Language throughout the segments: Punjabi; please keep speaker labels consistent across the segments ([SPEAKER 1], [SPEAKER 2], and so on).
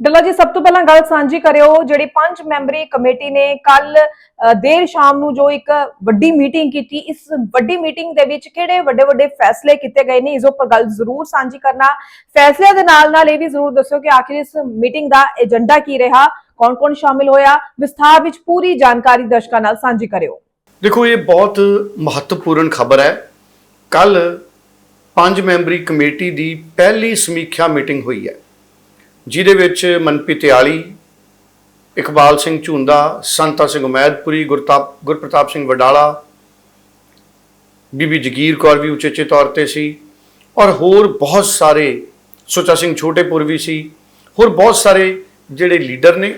[SPEAKER 1] ਡੱਲਾ ਜੀ, ਸਭ ਤੋਂ ਪਹਿਲਾਂ ਗੱਲ ਸਾਂਝੀ ਕਰਿਓ, ਜਿਹੜੀ ਪੰਜ ਮੈਂਬਰੀ ਕਮੇਟੀ ਨੇ ਕੱਲ ਦੇਰ ਸ਼ਾਮ ਨੂੰ ਜੋ ਇੱਕ ਵੱਡੀ ਮੀਟਿੰਗ ਕੀਤੀ, ਇਸ ਵੱਡੀ ਮੀਟਿੰਗ ਦੇ ਵਿੱਚ ਕਿਹੜੇ ਵੱਡੇ ਵੱਡੇ ਫੈਸਲੇ ਕੀਤੇ ਗਏ ਨੇ, ਇਸ ਉੱਪਰ ਗੱਲ ਜ਼ਰੂਰ ਸਾਂਝੀ ਕਰਨਾ। ਫੈਸਲਿਆਂ ਦੇ ਨਾਲ ਨਾਲ ਇਹ ਵੀ ਜ਼ਰੂਰ ਦੱਸਿਓ ਕਿ ਆਖਿਰ ਇਸ ਮੀਟਿੰਗ ਦਾ ਏਜੰਡਾ ਕੀ ਰਿਹਾ, ਕੌਣ-ਕੌਣ ਸ਼ਾਮਿਲ ਹੋਇਆ, ਵਿਸਥਾਰ ਵਿੱਚ ਪੂਰੀ ਜਾਣਕਾਰੀ ਦਰਸ਼ਕਾਂ ਨਾਲ ਸਾਂਝੀ ਕਰਿਓ।
[SPEAKER 2] ਦੇਖੋ, ਇਹ ਬਹੁਤ ਮਹੱਤਵਪੂਰਨ ਖਬਰ ਹੈ। ਕੱਲ ਪੰਜ ਮੈਂਬਰੀ ਕਮੇਟੀ ਦੀ ਪਹਿਲੀ ਸਮੀਖਿਆ ਮੀਟਿੰਗ ਹੋਈ ਹੈ। ਜਿਹਦੇ ਵਿੱਚ ਮਨਪ੍ਰੀਤ ਤਿਆਲੀ, ਇਕਬਾਲ ਸਿੰਘ ਝੁੰਦਾ, ਸੰਤਾ ਸਿੰਘ ਉਮੈਦਪੁਰੀ, ਗੁਰਤਾਪ, ਗੁਰਪ੍ਰਤਾਪ ਸਿੰਘ ਵਡਾਲਾ, ਬੀਬੀ ਜਗੀਰ ਕੌਰ ਵੀ ਉਚੇਚੇ ਤੌਰ ਤੇ ਸੀ ਔਰ ਹੋਰ ਬਹੁਤ ਸਾਰੇ, ਸੁੱਚਾ ਸਿੰਘ ਛੋਟੇਪੁਰ ਵੀ ਸੀ, ਹੋਰ ਬਹੁਤ ਸਾਰੇ ਜਿਹੜੇ ਲੀਡਰ ਨੇ,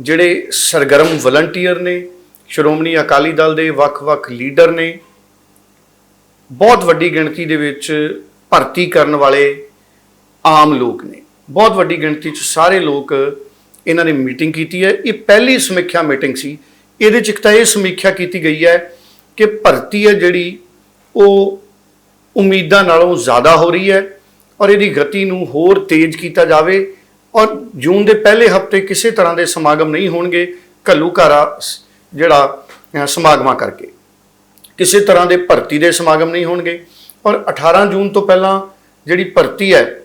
[SPEAKER 2] ਜਿਹੜੇ ਸਰਗਰਮ ਵਲੰਟੀਅਰ ਨੇ, ਸ਼੍ਰੋਮਣੀ ਅਕਾਲੀ ਦਲ ਦੇ ਵੱਖ-ਵੱਖ ਲੀਡਰ ਨੇ, ਬਹੁਤ ਵੱਡੀ ਗਿਣਤੀ ਦੇ ਵਿੱਚ ਭਰਤੀ ਕਰਨ ਵਾਲੇ ਆਮ ਲੋਕ ਨੇ। ਬਹੁਤ ਵੱਡੀ ਗਿਣਤੀ 'ਚ ਸਾਰੇ ਲੋਕ ਇਹਨਾਂ ਨੇ ਮੀਟਿੰਗ ਕੀਤੀ ਹੈ। ਇਹ ਪਹਿਲੀ ਸਮੀਖਿਆ ਮੀਟਿੰਗ ਸੀ। ਇਹਦੇ 'ਚ ਇੱਕ ਤਾਂ ਇਹ ਸਮੀਖਿਆ ਕੀਤੀ ਗਈ ਹੈ ਕਿ ਭਰਤੀ ਹੈ ਜਿਹੜੀ ਉਹ ਉਮੀਦਾਂ ਨਾਲੋਂ ਜ਼ਿਆਦਾ ਹੋ ਰਹੀ ਹੈ ਔਰ ਇਹਦੀ ਗਤੀ ਨੂੰ ਹੋਰ ਤੇਜ਼ ਕੀਤਾ ਜਾਵੇ ਔਰ ਜੂਨ ਦੇ ਪਹਿਲੇ ਹਫ਼ਤੇ ਕਿਸੇ ਤਰ੍ਹਾਂ ਦੇ ਸਮਾਗਮ ਨਹੀਂ ਹੋਣਗੇ ਘੱਲੂਘਾਰਾ ਸ- ਜਿਹੜਾ ਸਮਾਗਮਾਂ ਕਰਕੇ। ਕਿਸੇ ਤਰ੍ਹਾਂ ਦੇ ਭਰਤੀ ਦੇ ਸਮਾਗਮ ਨਹੀਂ ਹੋਣਗੇ ਔਰ 18 ਜੂਨ ਤੋਂ ਪਹਿਲਾਂ ਜਿਹੜੀ ਭਰਤੀ ਹੈ,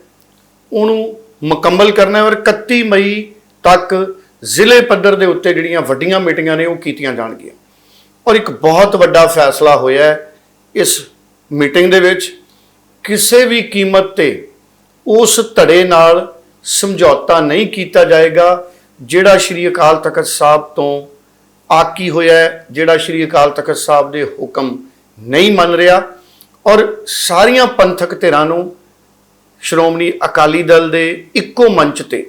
[SPEAKER 2] ਉਹਨੂੰ ਮੁਕੰਮਲ ਕਰਨਾ ਹੈ ਔਰ 31 ਮਈ ਤੱਕ ਜ਼ਿਲ੍ਹੇ ਪੱਧਰ ਦੇ ਉੱਤੇ ਜਿਹੜੀਆਂ ਵੱਡੀਆਂ ਮੀਟਿੰਗਾਂ ਨੇ ਉਹ ਕੀਤੀਆਂ ਜਾਣਗੀਆਂ। ਔਰ ਇੱਕ ਬਹੁਤ ਵੱਡਾ ਫੈਸਲਾ ਹੋਇਆ ਇਸ ਮੀਟਿੰਗ ਦੇ ਵਿੱਚ। ਕਿਸੇ ਵੀ ਕੀਮਤ ਤੇ ਉਸ ਧੜੇ ਨਾਲ ਸਮਝੌਤਾ ਨਹੀਂ ਕੀਤਾ ਜਾਏਗਾ, ਜਿਹੜਾ ਸ਼੍ਰੀ ਅਕਾਲ ਤਖਤ ਸਾਹਿਬ ਤੋਂ ਆਕੀ ਹੋਇਆ ਜਿਹੜਾ ਸ਼੍ਰੀ ਅਕਾਲ ਤਖਤ ਸਾਹਿਬ ਦੇ ਹੁਕਮ ਨਹੀਂ ਮੰਨ ਰਿਹਾ। ਔਰ ਸਾਰੀਆਂ ਪੰਥਕ ਧਿਰਾਂ ਨੂੰ ਸ਼੍ਰੋਮਣੀ ਅਕਾਲੀ ਦਲ ਦੇ ਇੱਕੋ ਮੰਚ ਤੇ,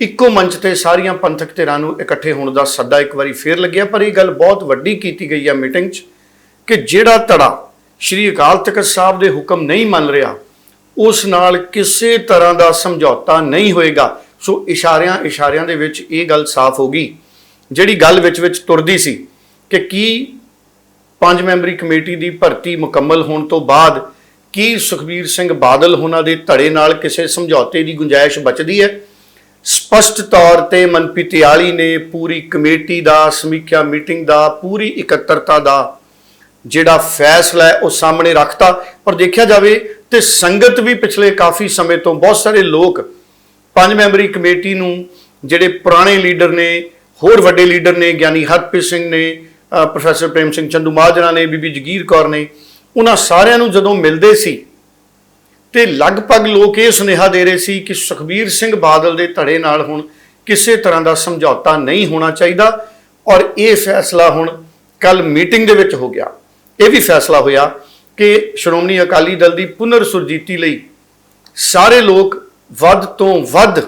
[SPEAKER 2] ਇੱਕੋ ਮੰਚ ਤੇ ਸਾਰੀਆਂ ਪੰਥਕ ਧਿਰਾਂ ਨੂੰ ਇਕੱਠੇ ਹੋਣ ਦਾ ਸੱਦਾ ਇੱਕ ਵਾਰੀ ਫੇਰ ਲੱਗਿਆ, ਪਰ ਇਹ ਗੱਲ ਬਹੁਤ ਵੱਡੀ ਕੀਤੀ ਗਈ ਹੈ ਮੀਟਿੰਗ 'ਚ ਕਿ ਜਿਹੜਾ ਧੜਾ ਸ਼੍ਰੀ ਅਕਾਲ ਤਖਤ ਸਾਹਿਬ ਦੇ ਹੁਕਮ ਨਹੀਂ ਮੰਨ ਰਿਹਾ, ਉਸ ਨਾਲ ਕਿਸੇ ਤਰ੍ਹਾਂ ਦਾ ਸਮਝੌਤਾ ਨਹੀਂ ਹੋਏਗਾ। ਸੋ ਇਸ਼ਾਰਿਆਂ ਇਸ਼ਾਰਿਆਂ ਦੇ ਵਿੱਚ ਇਹ ਗੱਲ ਸਾਫ਼ ਹੋ ਗਈ। ਜਿਹੜੀ ਗੱਲ ਵਿੱਚ ਵਿੱਚ ਤੁਰਦੀ ਸੀ ਕਿ ਕੀ ਪੰਜ ਮੈਂਬਰੀ ਕਮੇਟੀ ਦੀ ਭਰਤੀ ਮੁਕੰਮਲ ਹੋਣ ਤੋਂ ਬਾਅਦ ਕੀ ਸੁਖਬੀਰ ਸਿੰਘ ਬਾਦਲ ਉਹਨਾਂ ਦੇ ਧੜੇ ਨਾਲ ਕਿਸੇ ਸਮਝੌਤੇ ਦੀ ਗੁੰਜਾਇਸ਼ ਬਚਦੀ ਹੈ? ਸਪਸ਼ਟ ਤੌਰ ਤੇ ਮਨਪ੍ਰੀਤ ਤਿਆਲੀ ਨੇ ਪੂਰੀ ਕਮੇਟੀ ਦਾ, ਸਮੀਖਿਆ ਮੀਟਿੰਗ ਦਾ, ਪੂਰੀ ਇਕੱਤਰਤਾ ਦਾ ਜਿਹੜਾ ਫੈਸਲਾ ਹੈ, ਉਹ ਸਾਹਮਣੇ ਰੱਖਤਾ। ਪਰ ਦੇਖਿਆ ਜਾਵੇ ਤੇ ਸੰਗਤ ਵੀ ਪਿਛਲੇ ਕਾਫੀ ਸਮੇਂ ਤੋਂ ਬਹੁਤ ਸਾਰੇ ਲੋਕ ਪੰਜ ਮੈਂਬਰੀ ਕਮੇਟੀ ਨੂੰ, ਜਿਹੜੇ ਪੁਰਾਣੇ ਲੀਡਰ ਨੇ, ਹੋਰ ਵੱਡੇ ਲੀਡਰ ਨੇ, ਗਿਆਨੀ ਹਰਪ੍ਰੀਤ ਸਿੰਘ ਨੇ ਪ੍ਰੋਫੈਸਰ ਪ੍ਰੇਮ ਸਿੰਘ ਚੰਦੂ ਮਾਜਰਾ ਨੇ, ਬੀਬੀ ਜਗੀਰ ਕੌਰ ਨੇ ਉਹਨਾਂ ਸਾਰਿਆਂ ਨੂੰ ਜਦੋਂ ਮਿਲਦੇ ਸੀ ਤੇ ਲਗਭਗ ਲੋਕ ਇਹ ਸੁਨੇਹਾ ਦੇ ਰਹੇ ਸੀ ਕਿ ਸੁਖਬੀਰ ਸਿੰਘ ਬਾਦਲ ਦੇ ਧੜੇ ਨਾਲ ਹੁਣ ਕਿਸੇ ਤਰ੍ਹਾਂ ਦਾ ਸਮਝੌਤਾ ਨਹੀਂ ਹੋਣਾ ਚਾਹੀਦਾ ਔਰ ਇਹ ਫੈਸਲਾ ਹੁਣ ਕੱਲ ਮੀਟਿੰਗ ਦੇ ਵਿੱਚ ਹੋ ਗਿਆ। ਇਹ ਵੀ ਫੈਸਲਾ ਹੋਇਆ ਕਿ ਸ਼੍ਰੋਮਣੀ ਅਕਾਲੀ ਦਲ ਦੀ ਪੁਨਰ ਸੁਰਜੀਤੀ ਲਈ ਸਾਰੇ ਲੋਕ ਵੱਧ ਤੋਂ ਵੱਧ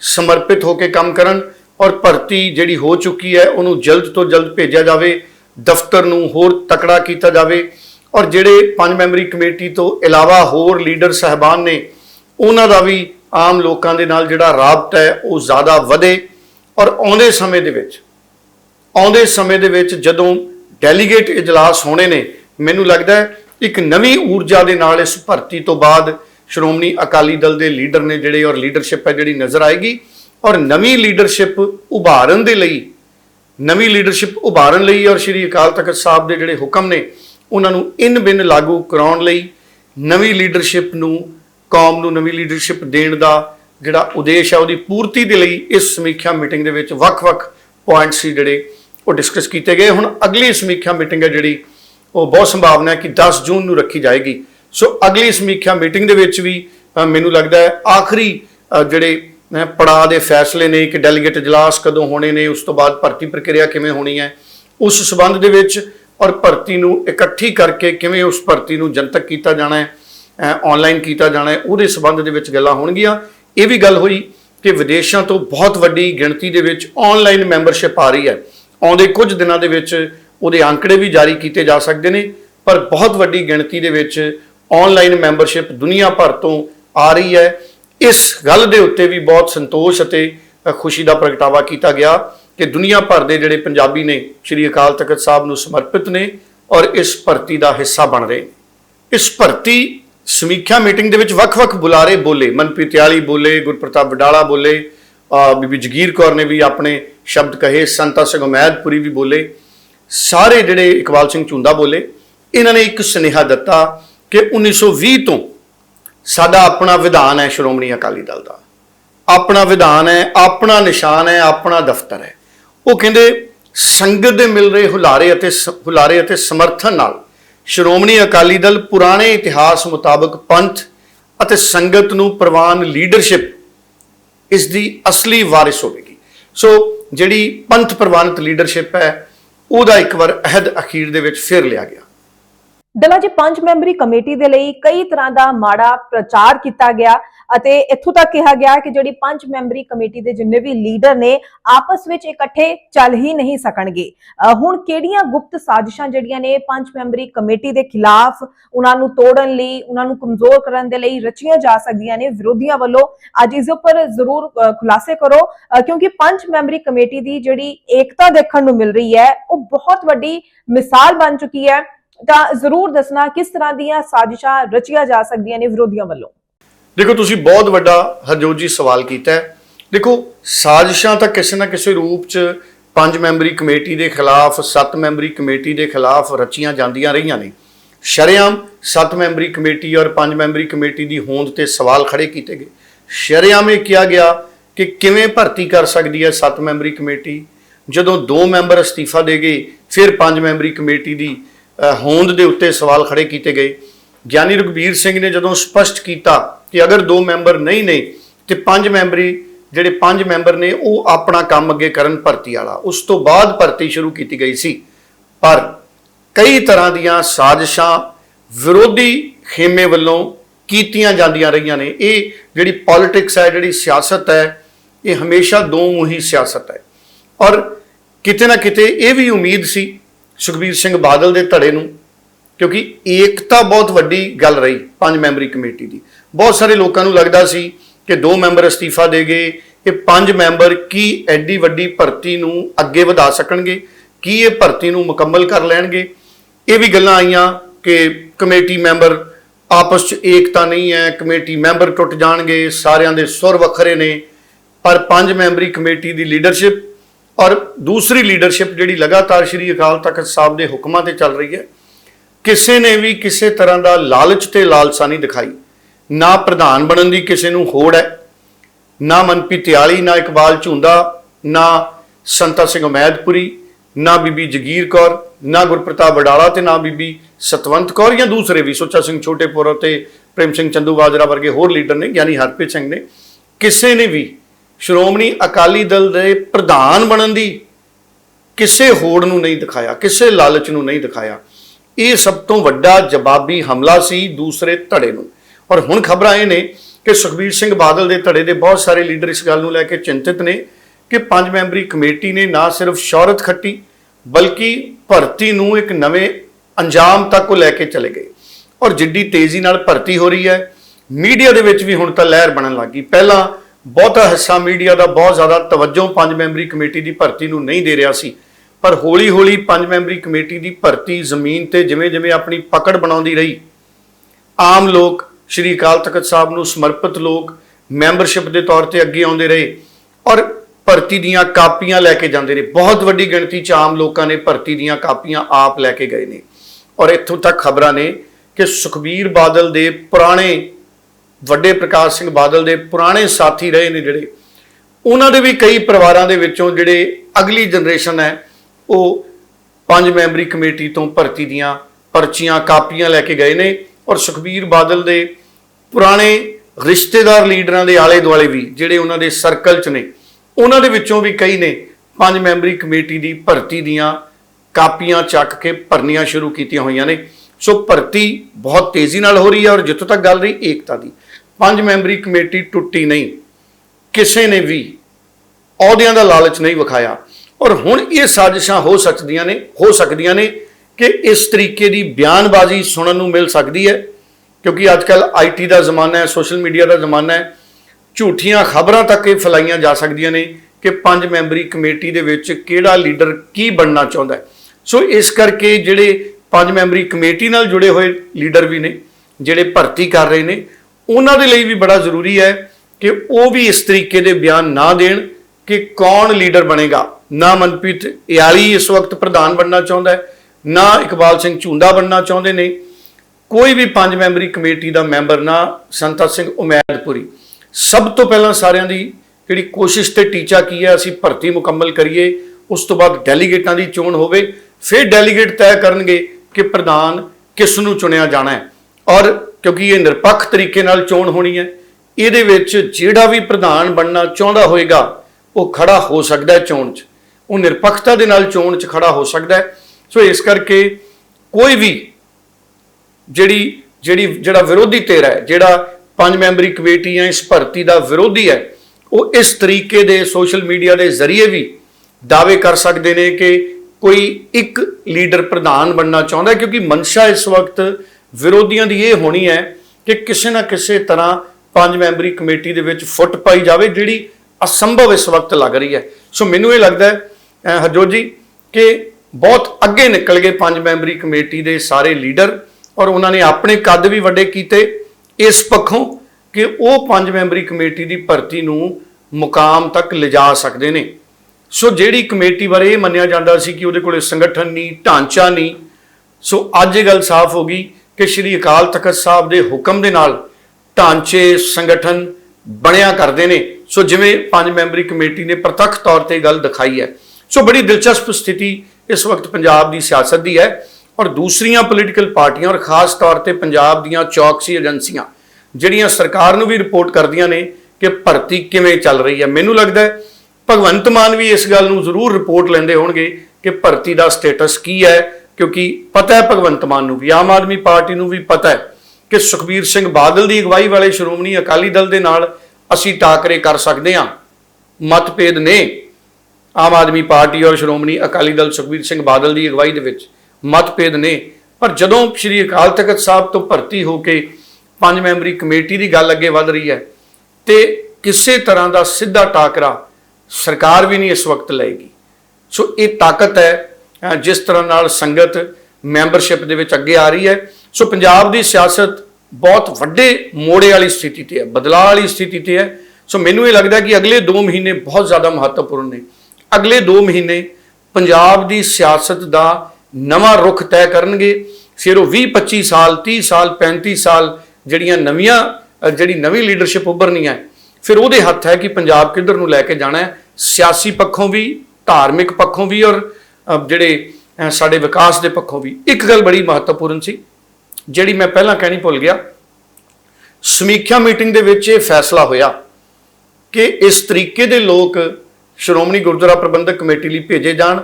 [SPEAKER 2] ਸਮਰਪਿਤ ਹੋ ਕੇ ਕੰਮ ਕਰਨ ਔਰ ਭਰਤੀ ਜਿਹੜੀ ਹੋ ਚੁੱਕੀ ਹੈ, ਉਹਨੂੰ ਜਲਦ ਤੋਂ ਜਲਦ ਭੇਜਿਆ ਜਾਵੇ, ਦਫ਼ਤਰ ਨੂੰ ਹੋਰ ਤਕੜਾ ਕੀਤਾ ਜਾਵੇ। ਔਰ ਜਿਹੜੇ ਪੰਜ ਮੈਂਬਰੀ ਕਮੇਟੀ ਤੋਂ ਇਲਾਵਾ ਹੋਰ ਲੀਡਰ ਸਹਿਬਾਨ ਨੇ, ਉਹਨਾਂ ਦਾ ਵੀ ਆਮ ਲੋਕਾਂ ਦੇ ਨਾਲ ਜਿਹੜਾ ਰਾਬਤਾ ਹੈ, ਉਹ ਜ਼ਿਆਦਾ ਵਧੇ। ਔਰ ਆਉਂਦੇ ਸਮੇਂ ਦੇ ਵਿੱਚ, ਆਉਂਦੇ ਸਮੇਂ ਦੇ ਵਿੱਚ ਜਦੋਂ ਡੈਲੀਗੇਟ ਇਜਲਾਸ ਹੋਣੇ ਨੇ, ਮੈਨੂੰ ਲੱਗਦਾ ਹੈ ਇੱਕ ਨਵੀਂ ਊਰਜਾ ਦੇ ਨਾਲ ਇਸ ਭਰਤੀ ਤੋਂ ਬਾਅਦ ਸ਼੍ਰੋਮਣੀ ਅਕਾਲੀ ਦਲ ਦੇ ਲੀਡਰ ਨੇ ਜਿਹੜੇ ਔਰ ਲੀਡਰਸ਼ਿਪ ਹੈ ਜਿਹੜੀ ਨਜ਼ਰ ਆਏਗੀ। ਔਰ ਨਵੀਂ ਲੀਡਰਸ਼ਿਪ ਉਭਾਰਨ ਦੇ ਲਈ, ਨਵੀਂ ਲੀਡਰਸ਼ਿਪ ਉਭਾਰਨ ਲਈ ਔਰ ਸ਼੍ਰੀ ਅਕਾਲ ਤਖਤ ਸਾਹਿਬ ਦੇ ਜਿਹੜੇ ਹੁਕਮ ਨੇ ਉਹਨਾਂ ਨੂੰ ਇਨ ਬਿਨ ਲਾਗੂ ਕਰਾਉਣ ਲਈ ਨਵੀਂ ਲੀਡਰਸ਼ਿਪ ਨੂੰ, ਕੌਮ ਨੂੰ ਨਵੀਂ ਲੀਡਰਸ਼ਿਪ ਦੇਣ ਦਾ ਜਿਹੜਾ ਉਦੇਸ਼ ਹੈ ਉਹਦੀ ਪੂਰਤੀ ਦੇ ਲਈ ਇਸ ਸਮੀਖਿਆ ਮੀਟਿੰਗ ਦੇ ਵਿੱਚ ਵੱਖ-ਵੱਖ ਪੁਆਇੰਟਸ ਸੀ ਜਿਹੜੇ ਉਹ ਡਿਸਕਸ ਕੀਤੇ ਗਏ। ਹੁਣ ਅਗਲੀ ਸਮੀਖਿਆ ਮੀਟਿੰਗ ਹੈ ਜਿਹੜੀ, ਉਹ ਬਹੁਤ ਸੰਭਾਵਨਾ ਹੈ ਕਿ 10 ਜੂਨ ਨੂੰ ਰੱਖੀ ਜਾਏਗੀ। ਸੋ ਅਗਲੀ ਸਮੀਖਿਆ ਮੀਟਿੰਗ ਦੇ ਵਿੱਚ ਵੀ ਮੈਨੂੰ ਲੱਗਦਾ ਹੈ ਆਖਰੀ ਜਿਹੜੇ ਪੜਾਅ ਦੇ ਫੈਸਲੇ ਨੇ, ਕਿ ਡੈਲੀਗੇਟ ਇਜਲਾਸ ਕਦੋਂ ਹੋਣੇ ਨੇ, ਉਸ ਤੋਂ ਬਾਅਦ ਭਰਤੀ ਪ੍ਰਕਿਰਿਆ ਕਿਵੇਂ ਹੋਣੀ ਹੈ, ਉਸ ਸਬੰਧ ਦੇ ਵਿੱਚ ਔਰ ਭਰਤੀ ਨੂੰ ਇਕੱਠੀ ਕਰਕੇ ਕਿਵੇਂ ਉਸ ਭਰਤੀ ਨੂੰ ਜਨਤਕ ਕੀਤਾ ਜਾਣਾ ਹੈ ਆਨਲਾਈਨ ਕੀਤਾ ਜਾਣਾ ਹੈ, ਉਹਦੇ ਸਬੰਧ ਦੇ ਵਿੱਚ ਗੱਲਾਂ ਹੋਣਗੀਆਂ। ਇਹ ਵੀ ਗੱਲ ਹੋਈ ਕਿ ਵਿਦੇਸ਼ਾਂ ਤੋਂ ਬਹੁਤ ਵੱਡੀ ਗਿਣਤੀ ਦੇ ਵਿੱਚ ਆਨਲਾਈਨ ਮੈਂਬਰਸ਼ਿਪ ਆ ਰਹੀ ਹੈ। ਆਉਂਦੇ ਕੁਝ ਦਿਨਾਂ ਦੇ ਵਿੱਚ ਉਹਦੇ ਅੰਕੜੇ ਵੀ ਜਾਰੀ ਕੀਤੇ ਜਾ ਸਕਦੇ ਨੇ, ਪਰ ਬਹੁਤ ਵੱਡੀ ਗਿਣਤੀ ਦੇ ਵਿੱਚ ਆਨਲਾਈਨ ਮੈਂਬਰਸ਼ਿਪ ਦੁਨੀਆ ਭਰ ਤੋਂ ਆ ਰਹੀ ਹੈ। ਇਸ ਗੱਲ ਦੇ ਉੱਤੇ ਵੀ ਬਹੁਤ ਸੰਤੋਸ਼ ਅਤੇ ਖੁਸ਼ੀ ਦਾ ਪ੍ਰਗਟਾਵਾ ਕੀਤਾ ਗਿਆ। ਕਿ ਦੁਨੀਆ ਭਰ ਦੇ ਜਿਹੜੇ ਪੰਜਾਬੀ ਨੇ ਸ਼੍ਰੀ ਅਕਾਲ ਤਖਤ ਸਾਹਿਬ ਨੂੰ ਸਮਰਪਿਤ ਨੇ ਔਰ ਇਸ ਭਰਤੀ ਦਾ ਹਿੱਸਾ ਬਣ ਰਹੇ ਨੇ। ਇਸ ਭਰਤੀ ਸਮੀਖਿਆ ਮੀਟਿੰਗ ਦੇ ਵਿੱਚ ਵੱਖ-ਵੱਖ ਬੁਲਾਰੇ ਬੋਲੇ, ਮਨਪ੍ਰੀਤ ਯਾਲੀ ਬੋਲੇ, ਗੁਰਪ੍ਰਤਾਪ ਵਡਾਲਾ ਬੋਲੇ ਬੀਬੀ ਜਗੀਰ ਕੌਰ ਨੇ ਵੀ ਆਪਣੇ ਸ਼ਬਦ ਕਹੇ, ਸੰਤਾ ਸਿੰਘ ਉਮੈਦਪੁਰੀ ਵੀ ਬੋਲੇ, ਸਾਰੇ ਜਿਹੜੇ ਇਕਬਾਲ ਸਿੰਘ ਝੁੰਦਾ ਬੋਲੇ, ਇਹਨਾਂ ਨੇ ਇੱਕ ਸੁਨੇਹਾ ਦਿੱਤਾ ਕਿ 1920 ਤੋਂ ਸਾਡਾ ਆਪਣਾ ਵਿਧਾਨ ਹੈ ਸ਼੍ਰੋਮਣੀ ਅਕਾਲੀ ਦਲ ਦਾ। ਆਪਣਾ ਵਿਧਾਨ ਹੈ, ਆਪਣਾ ਨਿਸ਼ਾਨ ਹੈ, ਆਪਣਾ ਦਫ਼ਤਰ ਹੈ। ਉਹ ਕਹਿੰਦੇ, ਸੰਗਤ ਦੇ ਮਿਲ ਰਹੇ ਹੁਲਾਰੇ ਅਤੇ ਹੁਲਾਰੇ ਅਤੇ ਸਮਰਥਨ ਨਾਲ ਸ਼੍ਰੋਮਣੀ ਅਕਾਲੀ ਦਲ ਪੁਰਾਣੇ ਇਤਿਹਾਸ ਮੁਤਾਬਕ ਪੰਥ ਅਤੇ ਸੰਗਤ ਨੂੰ ਪ੍ਰਵਾਨ ਲੀਡਰਸ਼ਿਪ ਇਸ ਦੀ ਅਸਲੀ ਵਾਰਿਸ ਹੋਵੇਗੀ। ਸੋ ਜਿਹੜੀ ਪੰਥ ਪ੍ਰਵਾਨਿਤ ਲੀਡਰਸ਼ਿਪ ਹੈ, ਉਹਦਾ ਇੱਕ ਵਾਰ ਅਹਿਦ ਅਖੀਰ ਦੇ ਵਿੱਚ ਫਿਰ ਲਿਆ ਗਿਆ।
[SPEAKER 1] ਦਲਾਂ ਜੀ ਪੰਜ ਮੈਂਬਰੀ ਕਮੇਟੀ ਦੇ ਲਈ ਕਈ ਤਰ੍ਹਾਂ ਦਾ ਮਾੜਾ ਪ੍ਰਚਾਰ ਕੀਤਾ ਗਿਆ। ਅਤੇ ਇੱਥੋਂ ਤੱਕ ਕਿਹਾ ਗਿਆ ਕਿ ਜਿਹੜੀ ਪੰਜ ਮੈਂਬਰੀ ਕਮੇਟੀ ਦੇ ਜਿੰਨੇ ਵੀ ਲੀਡਰ ਨੇ, ਆਪਸ ਵਿੱਚ ਇਕੱਠੇ ਚੱਲ ਹੀ ਨਹੀਂ ਸਕਣਗੇ। ਹੁਣ ਕਿਹੜੀਆਂ ਗੁਪਤ ਸਾਜ਼ਿਸ਼ਾਂ ਜਿਹੜੀਆਂ ਨੇ ਪੰਜ ਮੈਂਬਰੀ ਕਮੇਟੀ ਦੇ ਖਿਲਾਫ ਉਹਨਾਂ ਨੂੰ ਤੋੜਨ ਲਈ, ਉਹਨਾਂ ਨੂੰ ਕਮਜ਼ੋਰ ਕਰਨ ਦੇ ਲਈ ਰਚੀਆਂ ਜਾ ਸਕਦੀਆਂ ਨੇ ਵਿਰੋਧੀਆਂ ਵੱਲੋਂ, ਅੱਜ ਇਸ ਉੱਪਰ ਜ਼ਰੂਰ ਖੁਲਾਸੇ ਕਰੋ। ਕਿਉਂਕਿ ਪੰਜ ਮੈਂਬਰੀ ਕਮੇਟੀ ਦੀ ਜਿਹੜੀ ਏਕਤਾ ਦੇਖਣ ਨੂੰ ਮਿਲ ਰਹੀ ਹੈ, ਉਹ ਬਹੁਤ ਵੱਡੀ ਮਿਸਾਲ ਬਣ ਚੁੱਕੀ ਹੈ। ਤਾਂ ਜ਼ਰੂਰ ਦੱਸਣਾ ਕਿਸ ਤਰ੍ਹਾਂ ਦੀਆਂ ਸਾਜ਼ਿਸ਼ਾਂ ਰਚੀਆਂ ਜਾ ਸਕਦੀਆਂ ਨੇ ਵਿਰੋਧੀਆਂ ਵੱਲੋਂ।
[SPEAKER 2] ਦੇਖੋ, ਤੁਸੀਂ ਬਹੁਤ ਵੱਡਾ ਹਰਜੋਤ ਜੀ ਸਵਾਲ ਕੀਤਾ ਹੈ। ਦੇਖੋ, ਸਾਜ਼ਿਸ਼ਾਂ ਤਾਂ ਕਿਸੇ ਨਾ ਕਿਸੇ ਰੂਪ 'ਚ ਪੰਜ ਮੈਂਬਰੀ ਕਮੇਟੀ ਦੇ ਖਿਲਾਫ, ਸੱਤ ਮੈਂਬਰੀ ਕਮੇਟੀ ਦੇ ਖਿਲਾਫ ਰਚੀਆਂ ਜਾਂਦੀਆਂ ਰਹੀਆਂ ਨੇ। ਸ਼ਰੇਆਮ ਸੱਤ ਮੈਂਬਰੀ ਕਮੇਟੀ ਔਰ ਪੰਜ ਮੈਂਬਰੀ ਕਮੇਟੀ ਦੀ ਹੋਂਦ ਤੇ ਸਵਾਲ ਖੜੇ ਕੀਤੇ ਗਏ। ਸ਼ਰੇਆਮ ਇਹ ਕਿਹਾ ਗਿਆ ਕਿ ਕਿਵੇਂ ਭਰਤੀ ਕਰ ਸਕਦੀ ਹੈ ਸੱਤ ਮੈਂਬਰੀ ਕਮੇਟੀ? ਜਦੋਂ ਦੋ ਮੈਂਬਰ ਅਸਤੀਫਾ ਦੇ ਗਏ, ਫਿਰ ਪੰਜ ਮੈਂਬਰੀ ਕਮੇਟੀ ਦੀ ਹੋਂਦ ਦੇ ਉੱਤੇ ਸਵਾਲ ਖੜੇ ਕੀਤੇ ਗਏ। ਗਿਆਨੀ ਰਘਬੀਰ ਸਿੰਘ ਨੇ ਜਦੋਂ ਸਪਸ਼ਟ ਕੀਤਾ ਕਿ ਅਗਰ ਦੋ ਮੈਂਬਰ ਨਹੀਂ ਨੇ, ਤੇ ਪੰਜ ਮੈਂਬਰੀ, ਜਿਹੜੇ ਪੰਜ ਮੈਂਬਰ ਨੇ, ਉਹ ਆਪਣਾ ਕੰਮ ਅੱਗੇ ਕਰਨ ਭਰਤੀ ਵਾਲਾ। ਉਸ ਤੋਂ ਬਾਅਦ ਭਰਤੀ ਸ਼ੁਰੂ ਕੀਤੀ ਗਈ ਸੀ। ਪਰ ਕਈ ਤਰ੍ਹਾਂ ਦੀਆਂ ਸਾਜ਼ਿਸ਼ਾਂ ਵਿਰੋਧੀ ਖੇਮੇ ਵੱਲੋਂ ਕੀਤੀਆਂ ਜਾਂਦੀਆਂ ਰਹੀਆਂ ਨੇ। ਇਹ ਜਿਹੜੀ ਪੋਲਿਟਿਕਸ ਹੈ, ਜਿਹੜੀ ਸਿਆਸਤ ਹੈ, ਇਹ ਹਮੇਸ਼ਾ ਦੋ ਮੂੰਹੀ ਸਿਆਸਤ ਹੈ। ਔਰ ਕਿਤੇ ਨਾ ਕਿਤੇ ਇਹ ਵੀ ਉਮੀਦ ਸੀ ਸੁਖਬੀਰ ਸਿੰਘ ਬਾਦਲ ਦੇ ਧੜੇ ਨੂੰ ਕਿਉਂਕਿ ਏਕਤਾ ਬਹੁਤ ਵੱਡੀ ਗੱਲ ਰਹੀ ਪੰਜ ਮੈਂਬਰੀ ਕਮੇਟੀ ਦੀ। ਬਹੁਤ ਸਾਰੇ ਲੋਕਾਂ ਨੂੰ ਲੱਗਦਾ ਸੀ ਕਿ ਦੋ ਮੈਂਬਰ ਅਸਤੀਫਾ ਦੇ ਗਏ, ਇਹ ਪੰਜ ਮੈਂਬਰ ਕੀ ਐਡੀ ਵੱਡੀ ਭਰਤੀ ਨੂੰ ਅੱਗੇ ਵਧਾ ਸਕਣਗੇ, ਕੀ ਇਹ ਭਰਤੀ ਨੂੰ ਮੁਕੰਮਲ ਕਰ ਲੈਣਗੇ? ਇਹ ਵੀ ਗੱਲਾਂ ਆਈਆਂ ਕਿ ਕਮੇਟੀ ਮੈਂਬਰ ਆਪਸ 'ਚ ਏਕਤਾ ਨਹੀਂ ਹੈ, ਕਮੇਟੀ ਮੈਂਬਰ ਟੁੱਟ ਜਾਣਗੇ, ਸਾਰਿਆਂ ਦੇ ਸੁਰ ਵੱਖਰੇ ਨੇ, ਪਰ ਪੰਜ ਮੈਂਬਰੀ ਕਮੇਟੀ ਦੀ ਲੀਡਰਸ਼ਿਪ ਔਰ ਦੂਸਰੀ ਲੀਡਰਸ਼ਿਪ ਜਿਹੜੀ ਲਗਾਤਾਰ ਸ਼੍ਰੀ ਅਕਾਲ ਤਖਤ ਸਾਹਿਬ ਦੇ ਹੁਕਮਾਂ ਤੇ ਚੱਲ ਰਹੀ ਹੈ ਕਿਸੇ ਨੇ ਵੀ ਕਿਸੇ ਤਰ੍ਹਾਂ ਦਾ ਲਾਲਚ ਤੇ ਲਾਲਸਾ ਨਹੀਂ ਦਿਖਾਈ। ਨਾ ਪ੍ਰਧਾਨ ਬਣਨ ਦੀ ਕਿਸੇ ਨੂੰ ਹੋੜ ਹੈ, ਨਾ ਮਨਪ੍ਰੀਤ ਤਿਆਲੀ, ਨਾ ਇਕਬਾਲ ਝੁੰਦਾ, ਨਾ ਸੰਤਾ ਸਿੰਘ ਉਮੈਦਪੁਰੀ, ਨਾ ਬੀਬੀ ਜਗੀਰ ਕੌਰ, ਨਾ ਗੁਰਪ੍ਰਤਾਪ ਵਡਾਲਾ ਤੇ ਨਾ ਬੀਬੀ ਸਤਵੰਤ ਕੌਰ ਜਾਂ ਦੂਸਰੇ ਵੀ ਸੁੱਚਾ ਸਿੰਘ ਛੋਟੇਪੁਰ ਤੇ ਪ੍ਰੇਮ ਸਿੰਘ ਚੰਦੂ ਬਾਜਰਾ ਵਰਗੇ ਹੋਰ ਲੀਡਰ ਨੇ ਯਾਨੀ ਹਰਪ੍ਰੀਤ ਸਿੰਘ ਨੇ। ਕਿਸੇ ਨੇ ਵੀ ਸ਼੍ਰੋਮਣੀ ਅਕਾਲੀ ਦਲ ਦੇ ਪ੍ਰਧਾਨ ਬਣਨ ਦੀ ਕਿਸੇ ਹੋੜ ਨੂੰ ਨਹੀਂ ਦਿਖਾਇਆ, ਕਿਸੇ ਲਾਲਚ ਨੂੰ ਨਹੀਂ ਦਿਖਾਇਆ। ਇਹ ਸਭ ਤੋਂ ਵੱਡਾ ਜਵਾਬੀ ਹਮਲਾ ਸੀ ਦੂਸਰੇ ਧੜੇ ਨੂੰ। ਔਰ ਹੁਣ ਖਬਰਾਂ ਇਹ ਨੇ ਕਿ ਸੁਖਬੀਰ ਸਿੰਘ ਬਾਦਲ ਦੇ ਧੜੇ ਦੇ ਬਹੁਤ ਸਾਰੇ ਲੀਡਰ ਇਸ ਗੱਲ ਨੂੰ ਲੈ ਕੇ ਚਿੰਤਿਤ ਨੇ ਕਿ ਪੰਜ ਮੈਂਬਰੀ ਕਮੇਟੀ ਨੇ ਨਾ ਸਿਰਫ ਸ਼ੌਹਰਤ ਖੱਟੀ, ਬਲਕਿ ਭਰਤੀ ਨੂੰ ਇੱਕ ਨਵੇਂ ਅੰਜਾਮ ਤੱਕ ਉਹ ਲੈ ਕੇ ਚਲੇ ਗਏ। ਔਰ ਜਿੱਡੀ ਤੇਜ਼ੀ ਨਾਲ ਭਰਤੀ ਹੋ ਰਹੀ ਹੈ, ਮੀਡੀਆ ਦੇ ਵਿੱਚ ਵੀ ਹੁਣ ਤਾਂ ਲਹਿਰ ਬਣਨ ਲੱਗੀ ਪਹਿਲਾਂ ਬਹੁਤਾ ਹਿੱਸਾ ਮੀਡੀਆ ਦਾ ਬਹੁਤ ਜ਼ਿਆਦਾ ਤਵੱਜੋ ਪੰਜ ਮੈਂਬਰੀ ਕਮੇਟੀ ਦੀ ਭਰਤੀ ਨੂੰ ਨਹੀਂ ਦੇ ਰਿਹਾ ਸੀ। ਪਰ ਹੌਲੀ-ਹੌਲੀ ਪੰਜ ਮੈਂਬਰੀ ਕਮੇਟੀ ਦੀ ਭਰਤੀ ਜ਼ਮੀਨ ਤੇ ਜਿਵੇਂ-ਜਿਵੇਂ ਆਪਣੀ ਪਕੜ ਬਣਾਉਂਦੀ ਰਹੀ, ਆਮ ਲੋਕ, ਸ਼੍ਰੀ ਅਕਾਲ ਤਖਤ ਸਾਹਿਬ ਨੂੰ ਸਮਰਪਿਤ ਲੋਕ ਮੈਂਬਰਸ਼ਿਪ ਦੇ ਤੌਰ ਤੇ ਅੱਗੇ ਆਉਂਦੇ ਰਹੇ ਔਰ ਭਰਤੀ ਦੀਆਂ ਕਾਪੀਆਂ ਲੈ ਕੇ ਜਾਂਦੇ ਨੇ ਬਹੁਤ ਵੱਡੀ ਗਿਣਤੀ ਚ ਆਮ ਲੋਕਾਂ ਨੇ ਭਰਤੀ ਦੀਆਂ ਕਾਪੀਆਂ ਆਪ ਲੈ ਕੇ ਗਏ ਨੇ ਔਰ ਇੱਥੋਂ ਤੱਕ ਖਬਰਾਂ ਨੇ ਕਿ ਸੁਖਬੀਰ ਬਾਦਲ ਦੇ ਪੁਰਾਣੇ, ਵੱਡੇ ਪ੍ਰਕਾਸ਼ ਸਿੰਘ ਬਾਦਲ ਦੇ ਪੁਰਾਣੇ ਸਾਥੀ ਰਹੇ ਨੇ ਜਿਹੜੇ। ਉਹਨਾਂ ਦੇ ਵੀ ਕਈ ਪਰਿਵਾਰਾਂ ਦੇ ਵਿੱਚੋਂ ਜਿਹੜੇ ਅਗਲੀ ਜਨਰੇਸ਼ਨ ਹੈ ਉਹ ਪੰਜ ਮੈਂਬਰੀ ਕਮੇਟੀ ਤੋਂ ਭਰਤੀ ਦੀਆਂ ਪਰਚੀਆਂ, ਕਾਪੀਆਂ ਲੈ ਕੇ ਗਏ ਨੇ ਔਰ ਸੁਖਬੀਰ ਬਾਦਲ ਦੇ ਪੁਰਾਣੇ ਰਿਸ਼ਤੇਦਾਰ ਲੀਡਰਾਂ ਦੇ ਆਲੇ ਦੁਆਲੇ ਵੀ ਜਿਹੜੇ ਉਹਨਾਂ ਦੇ ਸਰਕਲ 'ਚ ਨੇ, ਉਹਨਾਂ ਦੇ ਵਿੱਚੋਂ ਵੀ ਕਈ ਨੇ ਪੰਜ ਮੈਂਬਰੀ ਕਮੇਟੀ ਦੀ ਭਰਤੀ ਦੀਆਂ ਕਾਪੀਆਂ ਚੱਕ ਕੇ ਭਰਨੀਆਂ ਸ਼ੁਰੂ ਕੀਤੀਆਂ ਹੋਈਆਂ ਨੇ। ਸੋ ਭਰਤੀ ਬਹੁਤ ਤੇਜ਼ੀ ਨਾਲ ਹੋ ਰਹੀ ਹੈ ਔਰ ਜਿੱਥੋਂ ਤੱਕ ਗੱਲ ਰਹੀ ਏਕਤਾ ਦੀ। ਪੰਜ ਮੈਂਬਰੀ ਕਮੇਟੀ ਟੁੱਟੀ ਨਹੀਂ, ਕਿਸੇ ਨੇ ਵੀ ਅਹੁਦਿਆਂ ਦਾ ਲਾਲਚ ਨਹੀਂ ਵਿਖਾਇਆ। ਔਰ ਹੁਣ ਇਹ ਸਾਜ਼ਿਸ਼ਾਂ ਹੋ ਸਕਦੀਆਂ ਨੇ, ਹੋ ਸਕਦੀਆਂ ਨੇ ਕਿ ਇਸ ਤਰੀਕੇ ਦੀ ਬਿਆਨਬਾਜ਼ੀ ਸੁਣਨ ਨੂੰ ਮਿਲ ਸਕਦੀ ਹੈ, ਕਿਉਂਕਿ ਅੱਜ ਕੱਲ ਆਈਟੀ ਦਾ ਜ਼ਮਾਨਾ ਹੈ, ਸੋਸ਼ਲ ਮੀਡੀਆ ਦਾ ਜ਼ਮਾਨਾ ਹੈ, ਝੂਠੀਆਂ ਖਬਰਾਂ ਤੱਕ ਇਹ ਫੈਲਾਈਆਂ ਜਾ ਸਕਦੀਆਂ ਨੇ ਕਿ ਪੰਜ ਮੈਂਬਰੀ ਕਮੇਟੀ ਦੇ ਵਿੱਚ ਕਿਹੜਾ ਲੀਡਰ ਕੀ ਬਣਨਾ ਚਾਹੁੰਦਾ ਹੈ। ਸੋ ਇਸ ਕਰਕੇ ਜਿਹੜੇ ਪੰਜ ਮੈਂਬਰੀ ਕਮੇਟੀ ਨਾਲ ਜੁੜੇ ਹੋਏ ਲੀਡਰ ਵੀ ਨੇ, ਜਿਹੜੇ ਭਰਤੀ ਕਰ ਰਹੇ ਨੇ, ਉਹਨਾਂ ਦੇ ਲਈ ਵੀ ਬੜਾ ਜ਼ਰੂਰੀ ਹੈ ਕਿ ਉਹ ਵੀ ਇਸ ਤਰੀਕੇ ਦੇ ਬਿਆਨ ਨਾ ਦੇਣ ਕਿ ਕੌਣ ਲੀਡਰ ਬਣੇਗਾ। ਨਾ ਮਨਪ੍ਰੀਤ ਇਆਲੀ ਇਸ ਵਕਤ ਪ੍ਰਧਾਨ ਬਣਨਾ ਚਾਹੁੰਦਾ ਹੈ, ਨਾ ਇਕਬਾਲ ਸਿੰਘ ਝੁੰਦਾ ਬਣਨਾ ਚਾਹੁੰਦੇ ਨੇ। ਕੋਈ ਵੀ ਪੰਜ ਮੈਂਬਰੀ ਕਮੇਟੀ ਦਾ ਮੈਂਬਰ ਨਾ ਸੰਤਾ ਸਿੰਘ ਉਮੈਦਪੁਰੀ। ਸਭ ਤੋਂ ਪਹਿਲਾਂ ਸਾਰਿਆਂ ਦੀ ਜਿਹੜੀ ਕੋਸ਼ਿਸ਼ ਤੇ ਟੀਚਾ ਕੀ ਹੈ, ਅਸੀਂ ਭਰਤੀ ਮੁਕੰਮਲ ਕਰੀਏ, ਉਸ ਤੋਂ ਬਾਅਦ ਡੈਲੀਗੇਟਾਂ ਦੀ ਚੋਣ ਹੋਵੇ, ਫਿਰ ਡੈਲੀਗੇਟ ਤੈਅ ਕਰਨਗੇ ਕਿ ਪ੍ਰਧਾਨ ਕਿਸ ਨੂੰ ਚੁਣਿਆ ਜਾਣਾ ਹੈ। ਔਰ ਕਿਉਂਕਿ ਇਹ ਨਿਰਪੱਖ ਤਰੀਕੇ ਨਾਲ ਚੋਣ ਹੋਣੀ ਹੈ, ਇਹਦੇ ਵਿੱਚ ਜਿਹੜਾ ਵੀ ਪ੍ਰਧਾਨ ਬਣਨਾ ਚਾਹੁੰਦਾ ਹੋਏਗਾ, ਉਹ ਖੜਾ ਹੋ ਸਕਦਾ ਹੈ ਚੋਣ 'ਚ। ਉਹ ਨਿਰਪੱਖਤਾ ਦੇ ਨਾਲ ਚੋਣ 'ਚ ਖੜਾ ਹੋ ਸਕਦਾ ਹੈ। ਸੋ ਇਸ ਕਰਕੇ ਕੋਈ ਵੀ ਜਿਹੜੀ ਜਿਹੜੀ, ਜਿਹੜਾ ਵਿਰੋਧੀ ਧਿਰ ਹੈ, ਜਿਹੜਾ ਪੰਜ ਮੈਂਬਰੀ ਕਮੇਟੀ ਜਾਂ ਇਸ ਭਰਤੀ ਦਾ ਵਿਰੋਧੀ ਹੈ, ਉਹ ਇਸ ਤਰੀਕੇ ਦੇ ਸੋਸ਼ਲ ਮੀਡੀਆ ਦੇ ਜ਼ਰੀਏ ਵੀ ਦਾਅਵੇ ਕਰ ਸਕਦੇ ਨੇ ਕਿ ਕੋਈ ਇੱਕ ਲੀਡਰ ਪ੍ਰਧਾਨ ਬਣਨਾ ਚਾਹੁੰਦਾ ਕਿਉਂਕਿ ਮਨਸ਼ਾ ਇਸ ਵਕਤ ਵਿਰੋਧੀਆਂ ਦੀ ਇਹ ਹੋਣੀ ਹੈ ਕਿ ਕਿਸੇ ਨਾ ਕਿਸੇ ਤਰ੍ਹਾਂ ਪੰਜ ਮੈਂਬਰੀ ਕਮੇਟੀ ਦੇ ਵਿੱਚ ਫੁੱਟ ਪਾਈ ਜਾਵੇ, ਜਿਹੜੀ ਅਸੰਭਵ ਇਸ ਵਕਤ ਲੱਗ ਰਹੀ ਹੈ। ਸੋ ਮੈਨੂੰ ਇਹ ਲੱਗਦਾ ਹੈ ਹਰਜੋਤ ਜੀ, ਕਿ ਬਹੁਤ ਅੱਗੇ ਨਿਕਲ ਗਏ ਪੰਜ ਮੈਂਬਰੀ ਕਮੇਟੀ ਦੇ ਸਾਰੇ ਲੀਡਰ ਔਰ ਉਹਨਾਂ ਨੇ ਆਪਣੇ ਕੱਦ ਵੀ ਵੱਡੇ ਕੀਤੇ। ਇਸ ਪੱਖੋਂ ਕਿ ਉਹ ਪੰਜ ਮੈਂਬਰੀ ਕਮੇਟੀ ਦੀ ਭਰਤੀ ਨੂੰ ਮੁਕਾਮ ਤੱਕ ਲਿਜਾ ਸਕਦੇ ਨੇ। ਸੋ ਜਿਹੜੀ ਕਮੇਟੀ ਬਾਰੇ ਇਹ ਮੰਨਿਆ ਜਾਂਦਾ ਸੀ ਕਿ ਉਹਦੇ ਕੋਲੇ ਸੰਗਠਨ ਨਹੀਂ, ਢਾਂਚਾ ਨਹੀਂ, ਸੋ ਅੱਜ ਇਹ ਗੱਲ ਸਾਫ਼ ਹੋ ਗਈ ਕਿ ਸ਼੍ਰੀ ਅਕਾਲ ਤਖਤ ਸਾਹਿਬ ਦੇ ਹੁਕਮ ਦੇ ਨਾਲ ਢਾਂਚੇ, ਸੰਗਠਨ ਬਣਿਆ ਕਰਦੇ ਨੇ। ਸੋ ਜਿਵੇਂ ਪੰਜ ਮੈਂਬਰੀ ਕਮੇਟੀ ਨੇ ਪ੍ਰਤੱਖ ਤੌਰ ਤੇ ਗੱਲ ਦਿਖਾਈ ਹੈ ਸੋ ਬੜੀ ਦਿਲਚਸਪ ਸਥਿਤੀ ਇਸ ਵਕਤ ਪੰਜਾਬ ਦੀ ਸਿਆਸਤ ਦੀ ਹੈ ਔਰ ਦੂਸਰੀਆਂ ਪੋਲੀਟੀਕਲ ਪਾਰਟੀਆਂ ਔਰ ਖਾਸ ਤੌਰ ਤੇ ਪੰਜਾਬ ਦੀਆਂ ਚੌਕਸੀ ਏਜੰਸੀਆਂ ਜਿਹੜੀਆਂ ਸਰਕਾਰ ਨੂੰ ਵੀ ਰਿਪੋਰਟ ਕਰਦੀਆਂ ਨੇ ਕਿ ਭਰਤੀ ਕਿਵੇਂ ਚੱਲ ਰਹੀ ਹੈ। ਮੈਨੂੰ ਲੱਗਦਾ ਹੈ ਭਗਵੰਤ ਮਾਨ ਵੀ ਇਸ ਗੱਲ ਨੂੰ ਜ਼ਰੂਰ ਰਿਪੋਰਟ ਲੈਂਦੇ ਹੋਣਗੇ ਕਿ ਭਰਤੀ ਦਾ ਸਟੇਟਸ ਕੀ ਹੈ, ਕਿਉਂਕਿ ਪਤਾ ਹੈ ਭਗਵੰਤ ਮਾਨ ਨੂੰ ਵੀ, ਆਮ ਆਦਮੀ ਪਾਰਟੀ ਨੂੰ ਵੀ ਪਤਾ ਹੈ ਕਿ ਸੁਖਬੀਰ ਸਿੰਘ ਬਾਦਲ ਦੀ ਅਗਵਾਈ ਵਾਲੇ ਸ਼੍ਰੋਮਣੀ ਅਕਾਲੀ ਦਲ ਦੇ ਨਾਲ ਅਸੀਂ ਟਾਕਰੇ ਕਰ ਸਕਦੇ ਹਾਂ। ਮਤਭੇਦ ਨੇ। ਆਮ ਆਦਮੀ ਪਾਰਟੀ ਔਰ ਸ਼੍ਰੋਮਣੀ ਅਕਾਲੀ ਦਲ ਸੁਖਬੀਰ ਸਿੰਘ ਬਾਦਲ ਦੀ ਅਗਵਾਈ ਦੇ ਵਿੱਚ ਮਤਭੇਦ ਨੇ। ਪਰ ਜਦੋਂ ਸ਼੍ਰੀ ਅਕਾਲ ਤਖਤ ਸਾਹਿਬ ਤੋਂ ਭਰਤੀ ਹੋ ਕੇ ਪੰਜ ਮੈਂਬਰੀ ਕਮੇਟੀ ਦੀ ਗੱਲ ਅੱਗੇ ਵੱਧ ਰਹੀ ਹੈ ਤੇ ਕਿਸੇ ਤਰ੍ਹਾਂ ਦਾ ਸਿੱਧਾ ਟਾਕਰਾ ਸਰਕਾਰ ਵੀ ਨਹੀਂ ਇਸ ਵਕਤ ਲਏਗੀ। ਸੋ ਇਹ ਤਾਕਤ ਹੈ ਜਿਸ ਤਰ੍ਹਾਂ ਨਾਲ ਸੰਗਤ ਮੈਂਬਰਸ਼ਿਪ ਦੇ ਵਿੱਚ ਅੱਗੇ ਆ ਰਹੀ ਹੈ। ਸੋ ਪੰਜਾਬ ਦੀ ਸਿਆਸਤ ਬਹੁਤ ਵੱਡੇ ਮੋੜੇ ਵਾਲੀ ਸਥਿਤੀ ਤੇ ਹੈ, ਬਦਲਾਅ ਵਾਲੀ ਸਥਿਤੀ ਤੇ ਹੈ। ਸੋ ਮੈਨੂੰ ਇਹ ਲੱਗਦਾ ਕਿ ਅਗਲੇ 2 ਮਹੀਨੇ ਬਹੁਤ ਜ਼ਿਆਦਾ ਮਹੱਤਵਪੂਰਨ ਨੇ। ਅਗਲੇ 2 ਮਹੀਨੇ ਪੰਜਾਬ ਦੀ ਸਿਆਸਤ ਦਾ ਨਵਾਂ ਰੁਖ ਤੈਅ ਕਰਨਗੇ। ਫਿਰ ਉਹ 20 25 ਸਾਲ 30 ਸਾਲ 35 ਸਾਲ ਜਿਹੜੀਆਂ ਨਵੀਆਂ ਜਿਹੜੀ ਨਵੀਂ ਲੀਡਰਸ਼ਿਪ ਉੱਭਰਨੀ ਹੈ, ਫਿਰ ਉਹਦੇ ਹੱਥ ਹੈ ਕਿ ਪੰਜਾਬ ਕਿੱਧਰ ਨੂੰ ਲੈ ਕੇ ਜਾਣਾ ਹੈ। ਸਿਆਸੀ ਪੱਖੋਂ ਵੀ, ਧਾਰਮਿਕ ਪੱਖੋਂ ਵੀ ਔਰ ਜਿਹੜੇ ਸਾਡੇ ਵਿਕਾਸ ਦੇ ਪੱਖੋਂ ਵੀ। ਇੱਕ ਗੱਲ ਬੜੀ ਮਹੱਤਵਪੂਰਨ ਸੀ, ਜਿਹੜੀ ਮੈਂ ਪਹਿਲਾਂ ਕਹਿਣੀ ਭੁੱਲ ਗਿਆ। ਸਮੀਖਿਆ ਮੀਟਿੰਗ ਦੇ ਵਿੱਚ ਇਹ ਫੈਸਲਾ ਹੋਇਆ ਕਿ ਇਸ ਤਰੀਕੇ ਦੇ ਲੋਕ ਸ਼੍ਰੋਮਣੀ ਗੁਰਦੁਆਰਾ ਪ੍ਰਬੰਧਕ ਕਮੇਟੀ ਲਈ ਭੇਜੇ ਜਾਣ,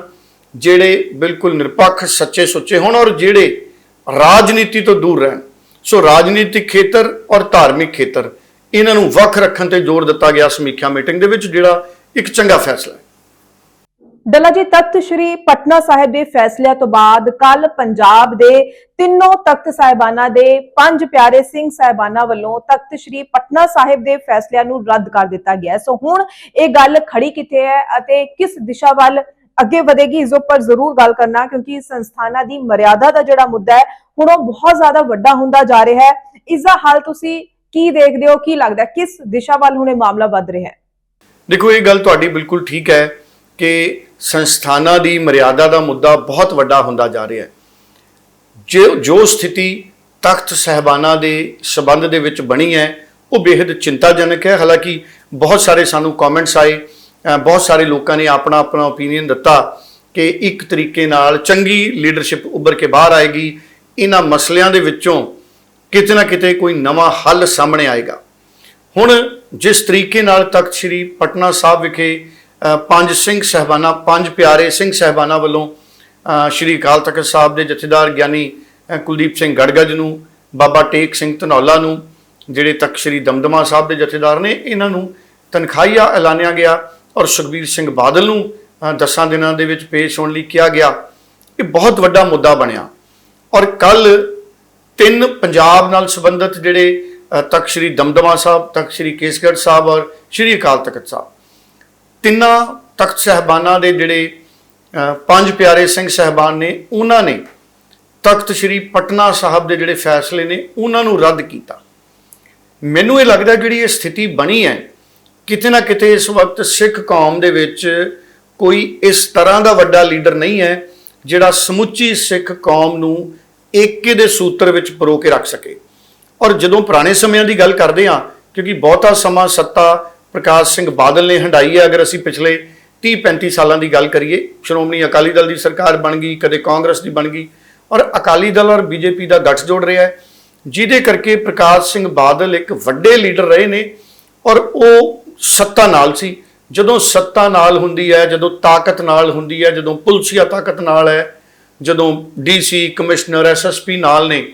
[SPEAKER 2] ਜਿਹੜੇ ਬਿਲਕੁਲ ਨਿਰਪੱਖ, ਸੱਚੇ ਸੁੱਚੇ ਹੋਣ ਔਰ ਜਿਹੜੇ ਰਾਜਨੀਤੀ ਤੋਂ ਦੂਰ ਰਹਿਣ। ਸੋ ਰਾਜਨੀਤਿਕ ਖੇਤਰ ਔਰ ਧਾਰਮਿਕ ਖੇਤਰ, ਇਹਨਾਂ ਨੂੰ ਵੱਖ ਰੱਖਣ ਤੇ ਜ਼ੋਰ ਦਿੱਤਾ ਗਿਆ ਸਮੀਖਿਆ ਮੀਟਿੰਗ ਦੇ ਵਿੱਚ, ਜਿਹੜਾ ਇੱਕ ਚੰਗਾ ਫੈਸਲਾ ਹੈ।
[SPEAKER 1] ਡੱਲਾ ਜੀ, ਤਖਤ ਸ੍ਰੀ ਪਟਨਾ ਸਾਹਿਬ ਦੇ ਫੈਸਲਿਆਂ ਤੋਂ ਬਾਅਦ ਕੱਲ ਪੰਜਾਬ ਦੇ ਤਿੰਨੋਂ ਤਖਤ ਸਾਹਿਬਾਨਾਂ ਦੇ ਪੰਜ ਪਿਆਰੇ ਸਿੰਘ ਸਾਹਿਬਾਨਾਂ ਵੱਲੋਂ ਤਖਤ ਸ੍ਰੀ ਪਟਨਾ ਸਾਹਿਬ ਦੇ ਫੈਸਲਿਆਂ ਨੂੰ ਰੱਦ ਕਰ ਦਿੱਤਾ ਗਿਆ। ਸੋ ਹੁਣ ਇਹ ਗੱਲ ਖੜੀ ਕਿੱਥੇ ਹੈ ਅਤੇ ਕਿਸ ਦਿਸ਼ਾ ਵੱਲ ਅੱਗੇ ਵਧੇਗੀ, ਇਸ ਉੱਪਰ ਜ਼ਰੂਰ ਗੱਲ ਕਰਨਾ, ਕਿਉਂਕਿ ਸੰਸਥਾਨਾਂ ਦੀ ਮਰਿਆਦਾ ਦਾ ਜਿਹੜਾ ਮੁੱਦਾ ਹੈ, ਹੁਣ ਉਹ ਬਹੁਤ ਜ਼ਿਆਦਾ ਵੱਡਾ ਹੁੰਦਾ ਜਾ ਰਿਹਾ ਹੈ। ਇਸ ਦਾ ਹੱਲ ਤੁਸੀਂ ਕੀ ਦੇਖਦੇ ਹੋ, ਕੀ ਲੱਗਦਾ ਕਿਸ ਦਿਸ਼ਾ ਵੱਲ ਹੁਣ ਇਹ ਮਾਮਲਾ ਵੱਧ ਰਿਹਾ ਹੈ?
[SPEAKER 2] ਦੇਖੋ, ਇਹ ਗੱਲ ਤੁਹਾਡੀ ਬਿਲਕੁਲ ਠੀਕ ਹੈ। ਕਿ ਸੰਸਥਾਨਾਂ ਦੀ ਮਰਿਆਦਾ ਦਾ ਮੁੱਦਾ ਬਹੁਤ ਵੱਡਾ ਹੁੰਦਾ ਜਾ ਰਿਹਾ ਹੈ। ਜੋ ਜੋ ਸਥਿਤੀ ਤਖਤ ਸਹਿਬਾਨਾਂ ਦੇ ਸਬੰਧ ਦੇ ਵਿੱਚ ਬਣੀ ਹੈ, ਉਹ ਬੇहद ਚਿੰਤਾਜਨਕ ਹੈ। ਹਾਲਾਂਕਿ ਬਹੁਤ ਸਾਰੇ ਸਾਨੂੰ ਕਮੈਂਟਸ ਆਏ ਬਹੁਤ ਸਾਰੇ ਲੋਕਾਂ ਨੇ ਆਪਣਾ ਆਪਣਾ ਓਪੀਨੀਅਨ ਦਿੱਤਾ ਕਿ ਇੱਕ ਤਰੀਕੇ ਨਾਲ ਚੰਗੀ ਲੀਡਰਸ਼ਿਪ ਉੱਭਰ ਕੇ ਬਾਹਰ ਆਏਗੀ। ਇਹਨਾਂ ਮਸਲਿਆਂ ਦੇ ਵਿੱਚੋਂ ਕਿਤੇ ਨਾ ਕਿਤੇ ਕੋਈ ਨਵਾਂ ਹੱਲ ਸਾਹਮਣੇ ਆਏਗਾ। ਹੁਣ ਜਿਸ ਤਰੀਕੇ ਨਾਲ ਤਖਤ ਸ੍ਰੀ ਪਟਨਾ ਸਾਹਿਬ ਵਿਖੇ ਪੰਜ ਸਿੰਘ ਸਹਿਬਾਨਾ ਪੰਜ ਪਿਆਰੇ ਸਿੰਘ ਸਹਿਬਾਨਾ ਵੱਲੋਂ ਸ੍ਰੀ ਅਕਾਲ ਤਖਤ ਸਾਹਿਬ ਦੇ ਜਥੇਦਾਰ ਗਿਆਨੀ ਕੁਲਦੀਪ ਸਿੰਘ ਗੜਗੜ ਨੂੰ ਬਾਬਾ ਟੇਕ ਸਿੰਘ ਧਨੌਲਾ ਨੂੰ ਜਿਹੜੇ ਤਖਤ ਸ੍ਰੀ ਦਮਦਮਾ ਸਾਹਿਬ ਦੇ ਜਥੇਦਾਰ ਨੇ ਇਹਨਾਂ ਨੂੰ ਤਨਖਾਹੀਆ ਐਲਾਨਿਆ ਗਿਆ ਔਰ ਸੁਖਬੀਰ ਸਿੰਘ ਬਾਦਲ ਨੂੰ ਅ, ਦਸਾਂ ਦਿਨਾਂ ਦੇ ਵਿੱਚ ਪੇਸ਼ ਹੋਣ ਲਈ ਕਿਹਾ ਗਿਆ। ਇਹ ਬਹੁਤ ਵੱਡਾ ਮੁੱਦਾ ਬਣਿਆ ਔਰ ਕੱਲ ਤਿੰਨ ਪੰਜਾਬ ਨਾਲ ਸੰਬੰਧਿਤ ਜਿਹੜੇ ਤਖਤ ਸ੍ਰੀ ਦਮਦਮਾ ਸਾਹਿਬ ਤਖਤ ਸ੍ਰੀ ਕੇਸਗੜ੍ਹ ਸਾਹਿਬ ਔਰ ਸ੍ਰੀ ਅਕਾਲ ਤਖਤ ਸਾਹਿਬ ਤਿੰਨਾਂ ਤਖਤ ਸਹਿਬਾਨਾਂ ਦੇ ਜਿਹੜੇ ਪੰਜ ਪਿਆਰੇ ਸਿੰਘ ਸਹਿਬਾਨ ਨੇ, ਉਹਨਾਂ ਨੇ ਤਖਤ ਸ੍ਰੀ ਪਟਨਾ ਸਾਹਿਬ ਦੇ ਜਿਹੜੇ ਫੈਸਲੇ ਨੇ, ਉਹਨਾਂ ਨੂੰ ਰੱਦ ਕੀਤਾ। ਮੈਨੂੰ ਇਹ ਲੱਗਦਾ ਜਿਹੜੀ ਇਹ ਸਥਿਤੀ ਬਣੀ ਹੈ, ਕਿਤੇ ਨਾ ਕਿਤੇ ਇਸ ਵਕਤ ਸਿੱਖ ਕੌਮ ਦੇ ਵਿੱਚ ਕੋਈ ਇਸ ਤਰ੍ਹਾਂ ਦਾ ਵੱਡਾ ਲੀਡਰ ਨਹੀਂ ਹੈ, ਜਿਹੜਾ ਸਮੁੱਚੀ ਸਿੱਖ ਕੌਮ ਨੂੰ ਏਕੇ ਦੇ ਸੂਤਰ ਵਿੱਚ ਪਰੋ ਕੇ ਰੱਖ ਸਕੇ। ਔਰ ਜਦੋਂ ਪੁਰਾਣੇ ਸਮਿਆਂ ਦੀ ਗੱਲ ਕਰਦੇ ਹਾਂ, ਕਿਉਂਕਿ ਬਹੁਤਾ ਸਮਾਂ ਸੱਤਾ ਪ੍ਰਕਾਸ਼ ਸਿੰਘ ਬਾਦਲ ਨੇ ਹੰਡਾਈ ਹੈ ਅਗਰ ਅਸੀਂ ਪਿਛਲੇ 30 35 ਸਾਲਾਂ ਦੀ ਗੱਲ ਕਰੀਏ, ਸ਼੍ਰੋਮਣੀ ਅਕਾਲੀ ਦਲ ਦੀ ਸਰਕਾਰ ਬਣ ਗਈ, ਕਦੇ ਕਾਂਗਰਸ ਦੀ ਬਣ ਗਈ ਔਰ ਅਕਾਲੀ ਦਲ ਔਰ ਬੀਜੇਪੀ ਦਾ ਗੱਠਜੋੜ ਰਿਹਾ ਹੈ, ਜਿਹਦੇ ਕਰਕੇ ਪ੍ਰਕਾਸ਼ ਸਿੰਘ ਬਾਦਲ ਇੱਕ ਵੱਡੇ ਲੀਡਰ ਰਹੇ ਨੇ ਔਰ ਉਹ ਸੱਤਾ ਨਾਲ ਸੀ। ਜਦੋਂ ਸੱਤਾ ਨਾਲ ਹੁੰਦੀ ਹੈ, ਜਦੋਂ ਤਾਕਤ ਨਾਲ ਹੁੰਦੀ ਹੈ, ਜਦੋਂ ਪੁਲਸੀਆ ਤਾਕਤ ਨਾਲ ਹੈ, ਜਦੋਂ ਡੀਸੀ ਕਮਿਸ਼ਨਰ ਐਸਐਸਪੀ ਨਾਲ ਨੇ,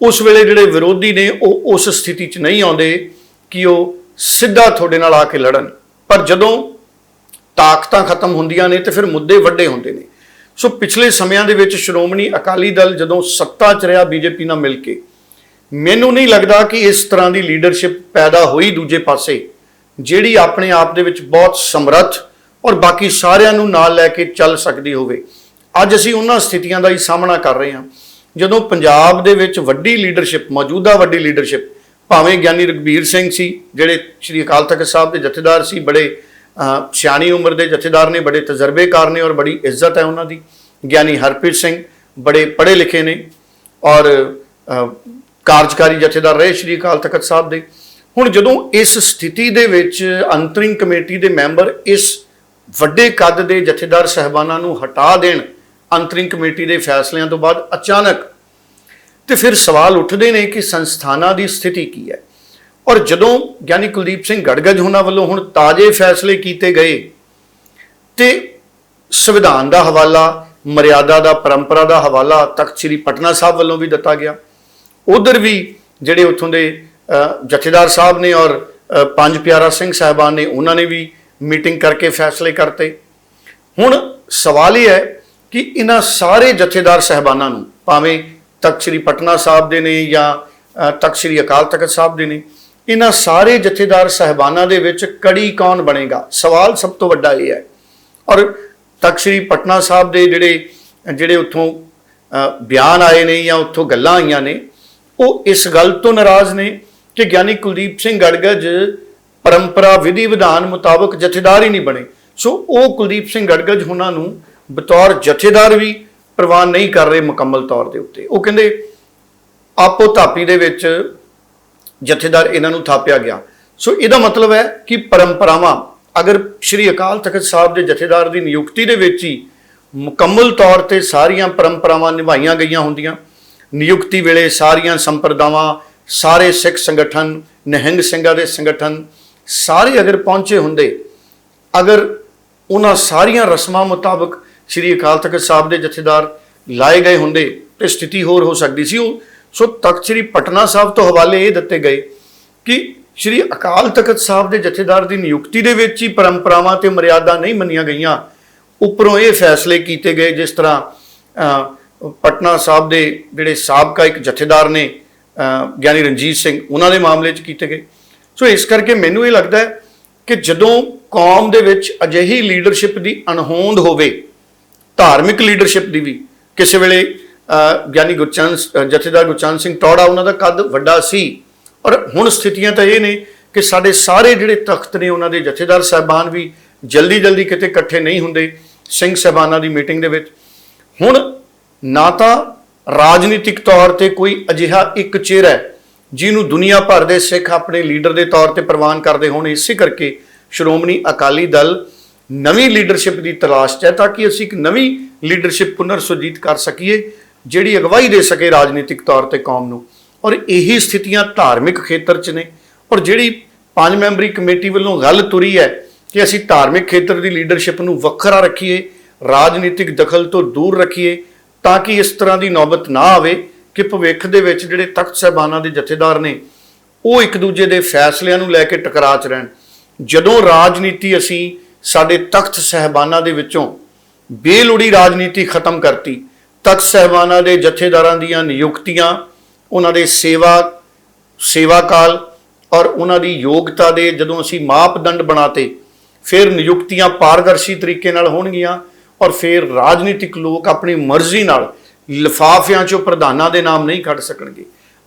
[SPEAKER 2] ਉਸ ਵੇਲੇ ਜਿਹੜੇ ਵਿਰੋਧੀ ਨੇ, ਉਹ ਉਸ ਸਥਿਤੀ 'ਚ ਨਹੀਂ ਆਉਂਦੇ ਕਿ ਉਹ ਸਿੱਧਾ ਤੁਹਾਡੇ ਨਾਲ ਆ ਕੇ ਲੜਨ। ਪਰ ਜਦੋਂ ਤਾਕਤਾਂ ਖਤਮ ਹੁੰਦੀਆਂ ਨੇ ਤੇ ਫਿਰ ਮੁੱਦੇ ਵੱਡੇ ਹੁੰਦੇ ਨੇ। ਸੋ ਪਿਛਲੇ ਸਮਿਆਂ ਦੇ ਵਿੱਚ ਸ਼੍ਰੋਮਣੀ ਅਕਾਲੀ ਦਲ ਜਦੋਂ ਸੱਤਾ 'ਚ ਰਿਹਾ ਬੀਜੇਪੀ ਨਾਲ ਮਿਲ ਕੇ, ਮੈਨੂੰ ਨਹੀਂ ਲੱਗਦਾ ਕਿ ਇਸ ਤਰ੍ਹਾਂ ਦੀ ਲੀਡਰਸ਼ਿਪ ਪੈਦਾ ਹੋਈ ਦੂਜੇ ਪਾਸੇ, ਜਿਹੜੀ ਆਪਣੇ ਆਪ ਦੇ ਵਿੱਚ ਬਹੁਤ ਸਮਰੱਥ ਔਰ ਬਾਕੀ ਸਾਰਿਆਂ ਨੂੰ ਨਾਲ ਲੈ ਕੇ ਚੱਲ ਸਕਦੀ ਹੋਵੇ। ਅੱਜ ਅਸੀਂ ਉਹਨਾਂ ਸਥਿਤੀਆਂ ਦਾ ਹੀ ਸਾਹਮਣਾ ਕਰ ਰਹੇ ਹਾਂ। ਜਦੋਂ ਪੰਜਾਬ ਦੇ ਵਿੱਚ ਵੱਡੀ ਲੀਡਰਸ਼ਿਪ, ਮੌਜੂਦਾ ਵੱਡੀ ਲੀਡਰਸ਼ਿਪ ਭਾਵੇਂ ਗਿਆਨੀ ਰਗਬੀਰ ਸਿੰਘ ਸੀ ਜਿਹੜੇ ਸ੍ਰੀ ਅਕਾਲ ਤਖਤ ਸਾਹਿਬ ਦੇ ਜਥੇਦਾਰ ਸੀ ਬੜੇ ਅਹ, ਸਿਆਣੀ ਉਮਰ ਦੇ ਜਥੇਦਾਰ ਨੇ ਬੜੇ ਤਜਰਬੇਕਾਰ ਨੇ ਔਰ ਬੜੀ ਇੱਜ਼ਤ ਹੈ ਉਹਨਾਂ ਦੀ। ਗਿਆਨੀ ਹਰਪ੍ਰੀਤ ਸਿੰਘ ਬੜੇ ਪੜ੍ਹੇ ਲਿਖੇ ਨੇ ਔਰ ਕਾਰਜਕਾਰੀ ਜਥੇਦਾਰ ਰਹੇ ਸ੍ਰੀ ਅਕਾਲ ਤਖਤ ਸਾਹਿਬ ਦੇ। ਹੁਣ ਜਦੋਂ ਇਸ ਸਥਿਤੀ ਦੇ ਵਿੱਚ ਅੰਤਰਿੰਗ ਕਮੇਟੀ ਦੇ ਮੈਂਬਰ ਇਸ ਵੱਡੇ ਕੱਦ ਦੇ ਜਥੇਦਾਰ ਸਹਿਬਾਨਾਂ ਨੂੰ ਹਟਾ ਦੇਣ ਅੰਤਰਿੰਗ ਕਮੇਟੀ ਦੇ ਫੈਸਲਿਆਂ ਤੋਂ ਬਾਅਦ ਅਚਾਨਕ ਤੇ ਫਿਰ ਸਵਾਲ ਉੱਠਦੇ ਨੇ ਕਿ ਸੰਸਥਾਨਾਂ ਦੀ ਸਥਿਤੀ ਕੀ ਹੈ। ਔਰ ਜਦੋਂ ਗਿਆਨੀ ਕੁਲਦੀਪ ਸਿੰਘ ਗੜਗੜ ਹੋਣਾ ਵੱਲੋਂ ਹੁਣ ਤਾਜ਼ੇ ਫੈਸਲੇ ਕੀਤੇ ਗਏ, ਤੇ ਸੰਵਿਧਾਨ ਦਾ ਹਵਾਲਾ, ਮਰਿਆਦਾ ਦਾ, ਪਰੰਪਰਾ ਦਾ ਹਵਾਲਾ ਤਖਤ ਸ੍ਰੀ ਪਟਨਾ ਸਾਹਿਬ ਵੱਲੋਂ ਵੀ ਦਿੱਤਾ ਗਿਆ। ਉਧਰ ਵੀ ਜਿਹੜੇ ਉੱਥੋਂ ਦੇ ਜਥੇਦਾਰ ਸਾਹਿਬ ਨੇ ਔਰ ਪੰਜ ਪਿਆਰਾ ਸਿੰਘ ਸਾਹਿਬਾਨ ਨੇ, ਉਹਨਾਂ ਨੇ ਵੀ ਮੀਟਿੰਗ ਕਰਕੇ ਫੈਸਲੇ ਕਰਤੇ। ਹੁਣ ਸਵਾਲ ਇਹ ਹੈ ਕਿ ਇਹਨਾਂ ਸਾਰੇ ਜਥੇਦਾਰ ਸਹਿਬਾਨਾਂ ਨੂੰ, ਭਾਵੇਂ ਤਖਤ ਸ੍ਰੀ ਪਟਨਾ ਸਾਹਿਬ ਦੇ ਨੇ ਜਾਂ ਤਖਤ ਸ੍ਰੀ ਅਕਾਲ ਤਖਤ ਸਾਹਿਬ ਦੇ ਨੇ, ਇਹਨਾਂ ਸਾਰੇ ਜਥੇਦਾਰ ਸਹਿਬਾਨਾਂ ਦੇ ਵਿੱਚ ਕੜੀ ਕੌਣ ਬਣੇਗਾ? ਸਵਾਲ ਸਭ ਤੋਂ ਵੱਡਾ ਇਹ ਹੈ। ਔਰ ਤਖਤ ਸ੍ਰੀ ਪਟਨਾ ਸਾਹਿਬ ਦੇ ਜਿਹੜੇ ਜਿਹੜੇ ਉੱਥੋਂ ਬਿਆਨ ਆਏ ਨੇ ਜਾਂ ਉੱਥੋਂ ਗੱਲਾਂ ਆਈਆਂ ਨੇ, ਉਹ ਇਸ ਗੱਲ ਤੋਂ ਨਾਰਾਜ਼ ਨੇ ਕਿ ਗਿਆਨੀ ਕੁਲਦੀਪ ਸਿੰਘ ਗੜਗੜ ਪਰੰਪਰਾ ਵਿਧੀ ਵਿਧਾਨ ਮੁਤਾਬਕ ਜਥੇਦਾਰ ਹੀ ਨਹੀਂ ਬਣੇ। ਸੋ ਉਹ ਕੁਲਦੀਪ ਸਿੰਘ ਗੜਗੜ ਉਹਨਾਂ ਨੂੰ ਬਤੌਰ ਜਥੇਦਾਰ ਵੀ ਪ੍ਰਵਾਨ ਨਹੀਂ ਕਰ ਰਹੇ ਮੁਕੰਮਲ ਤੌਰ ਦੇ ਉੱਤੇ। ਉਹ ਕਹਿੰਦੇ, ਆਪੋ ਧਾਪੀ ਦੇ ਵਿੱਚ ਜਥੇਦਾਰ ਇਹਨਾਂ ਨੂੰ ਥਾਪਿਆ ਗਿਆ। ਸੋ ਇਹਦਾ ਮਤਲਬ ਹੈ ਕਿ ਪਰੰਪਰਾਵਾਂ, ਅਗਰ ਸ੍ਰੀ ਅਕਾਲ ਤਖਤ ਸਾਹਿਬ ਦੇ ਜਥੇਦਾਰ ਦੀ ਨਿਯੁਕਤੀ ਦੇ ਵਿੱਚ ਹੀ ਮੁਕੰਮਲ ਤੌਰ ਤੇ ਸਾਰੀਆਂ ਪਰੰਪਰਾਵਾਂ ਨਿਭਾਈਆਂ ਗਈਆਂ ਹੁੰਦੀਆਂ, ਨਿਯੁਕਤੀ ਵੇਲੇ ਸਾਰੀਆਂ ਸੰਪਰਦਾਵਾਂ, ਸਾਰੇ ਸਿੱਖ ਸੰਗਠਨ, ਨਿਹੰਗ ਸਿੰਘਾਂ ਦੇ ਸੰਗਠਨ, ਸਾਰੇ ਅਗਰ ਪਹੁੰਚੇ ਹੁੰਦੇ, ਅਗਰ ਉਹਨਾਂ ਸਾਰੀਆਂ ਰਸਮਾਂ ਮੁਤਾਬਕ ਸ੍ਰੀ ਅਕਾਲ ਤਖਤ ਸਾਹਿਬ ਦੇ ਜਥੇਦਾਰ ਲਾਏ ਗਏ ਹੁੰਦੇ ਤੇ ਸਥਿਤੀ ਹੋਰ ਹੋ ਸਕਦੀ ਸੀ ਉਹ। ਸੋ ਤਖਤ ਸ੍ਰੀ ਪਟਨਾ ਸਾਹਿਬ ਤੋਂ ਹਵਾਲੇ ਇਹ ਦਿੱਤੇ ਗਏ ਕਿ ਸ੍ਰੀ ਅਕਾਲ ਤਖਤ ਸਾਹਿਬ ਦੇ ਜਥੇਦਾਰ ਦੀ ਨਿਯੁਕਤੀ ਦੇ ਵਿੱਚ ਹੀ ਪਰੰਪਰਾਵਾਂ ਤੇ ਮਰਿਆਦਾ ਨਹੀਂ ਮੰਨੀਆਂ ਗਈਆਂ। ਉੱਪਰੋਂ ਇਹ ਫੈਸਲੇ ਕੀਤੇ ਗਏ ਜਿਸ ਤਰ੍ਹਾਂ ਪਟਨਾ ਸਾਹਿਬ ਦੇ ਜਿਹੜੇ ਸਾਬਕਾ ਇੱਕ ਜਥੇਦਾਰ ਨੇ ਗਿਆਨੀ ਰਣਜੀਤ ਸਿੰਘ, ਉਹਨਾਂ ਦੇ ਮਾਮਲੇ 'ਚ ਕੀਤੇ ਗਏ। ਸੋ ਇਸ ਕਰਕੇ ਮੈਨੂੰ ਇਹ ਲੱਗਦਾ ਹੈ ਕਿ ਜਦੋਂ ਕੌਮ ਦੇ ਵਿੱਚ ਅਜਿਹੀ ਲੀਡਰਸ਼ਿਪ ਦੀ ਅਣਹੋਂਦ ਹੋਵੇ ਧਾਰਮਿਕ ਲੀਡਰਸ਼ਿਪ ਦੀ ਵੀ। ਕਿਸੇ ਵੇਲੇ ਗਿਆਨੀ ਗੁਰਚਰਨ ਜਥੇਦਾਰ ਗੁਰਚਰਨ ਸਿੰਘ ਟੌੜਾ ਉਹਨਾਂ ਦਾ ਕੱਦ ਵੱਡਾ ਸੀ। ਔਰ ਹੁਣ ਸਥਿਤੀਆਂ ਤਾਂ ਇਹ ਨੇ ਕਿ ਸਾਡੇ ਸਾਰੇ ਜਿਹੜੇ ਤਖਤ ਨੇ ਉਹਨਾਂ ਦੇ ਜਥੇਦਾਰ ਸਾਹਿਬਾਨ ਵੀ ਜਲਦੀ ਜਲਦੀ ਕਿਤੇ ਇਕੱਠੇ ਨਹੀਂ ਹੁੰਦੇ ਸਿੰਘ ਸਾਹਿਬਾਨਾਂ ਦੀ ਮੀਟਿੰਗ ਦੇ ਵਿੱਚ। ਹੁਣ ਨਾ ਤਾਂ ਰਾਜਨੀਤਿਕ ਤੌਰ ਤੇ ਕੋਈ ਅਜਿਹਾ ਇੱਕ ਚਿਹਰਾ ਹੈ ਜਿਹਨੂੰ ਦੁਨੀਆ ਭਰ ਦੇ ਸਿੱਖ ਆਪਣੇ ਲੀਡਰ ਦੇ ਤੌਰ ਤੇ ਪ੍ਰਵਾਨ ਕਰਦੇ ਹੋਣ, ਇਸੇ ਕਰਕੇ ਸ਼੍ਰੋਮਣੀ ਅਕਾਲੀ ਦਲ ਨਵੀਂ ਲੀਡਰਸ਼ਿਪ ਦੀ ਤਲਾਸ਼ 'ਚ ਹੈ ਤਾਂ ਕਿ ਅਸੀਂ ਇੱਕ ਨਵੀਂ ਲੀਡਰਸ਼ਿਪ ਪੁਨਰ ਸੁਰਜੀਤ ਕਰ ਸਕੀਏ, ਜਿਹੜੀ ਅਗਵਾਈ ਦੇ ਸਕੇ ਰਾਜਨੀਤਿਕ ਤੌਰ ਤੇ ਕੌਮ ਨੂੰ। ਔਰ ਇਹੀ ਸਥਿਤੀਆਂ ਧਾਰਮਿਕ ਖੇਤਰ 'ਚ ਨੇ। ਔਰ ਜਿਹੜੀ ਪੰਜ ਮੈਂਬਰੀ ਕਮੇਟੀ ਵੱਲੋਂ ਗੱਲ ਤੁਰੀ ਹੈ ਕਿ ਅਸੀਂ ਧਾਰਮਿਕ ਖੇਤਰ ਦੀ ਲੀਡਰਸ਼ਿਪ ਨੂੰ ਵੱਖਰਾ ਰੱਖੀਏ, ਰਾਜਨੀਤਿਕ ਦਖਲ ਤੋਂ ਦੂਰ ਰੱਖੀਏ, ਤਾਂ ਕਿ ਇਸ ਤਰ੍ਹਾਂ ਦੀ ਨੌਬਤ ਨਾ ਆਵੇ ਕਿ ਭਵਿੱਖ ਦੇ ਵਿੱਚ ਜਿਹੜੇ ਤਖਤ ਸਾਹਿਬਾਨਾਂ ਦੇ ਜਥੇਦਾਰ ਨੇ, ਉਹ ਇੱਕ ਦੂਜੇ ਦੇ ਫੈਸਲਿਆਂ ਨੂੰ ਲੈ ਕੇ ਟਕਰਾਅ 'ਚ ਰਹਿਣ। ਜਦੋਂ ਰਾਜਨੀਤੀ ਅਸੀਂ ਸਾਡੇ ਤਖਤ ਸਹਿਬਾਨਾਂ ਦੇ ਵਿੱਚੋਂ ਬੇਲੋੜੀ ਰਾਜਨੀਤੀ ਖਤਮ ਕਰਤੀ। ਤਖਤ ਸਹਿਬਾਨਾਂ ਦੇ ਜਥੇਦਾਰਾਂ ਦੀਆਂ ਨਿਯੁਕਤੀਆਂ, ਉਹਨਾਂ ਦੇ ਸੇਵਾ ਸੇਵਾ ਕਾਲ ਔਰ ਉਹਨਾਂ ਦੀ ਯੋਗਤਾ ਦੇ ਜਦੋਂ ਅਸੀਂ ਮਾਪਦੰਡ ਬਣਾਤੇ, ਫਿਰ ਨਿਯੁਕਤੀਆਂ ਪਾਰਦਰਸ਼ੀ ਤਰੀਕੇ ਨਾਲ ਹੋਣਗੀਆਂ ਔਰ ਫਿਰ ਰਾਜਨੀਤਿਕ ਲੋਕ ਆਪਣੀ ਮਰਜ਼ੀ ਨਾਲ ਲਿਫਾਫਿਆਂ 'ਚੋਂ ਪ੍ਰਧਾਨਾਂ ਦੇ ਨਾਮ ਨਹੀਂ ਕੱਢ ਸਕਣਗੇ।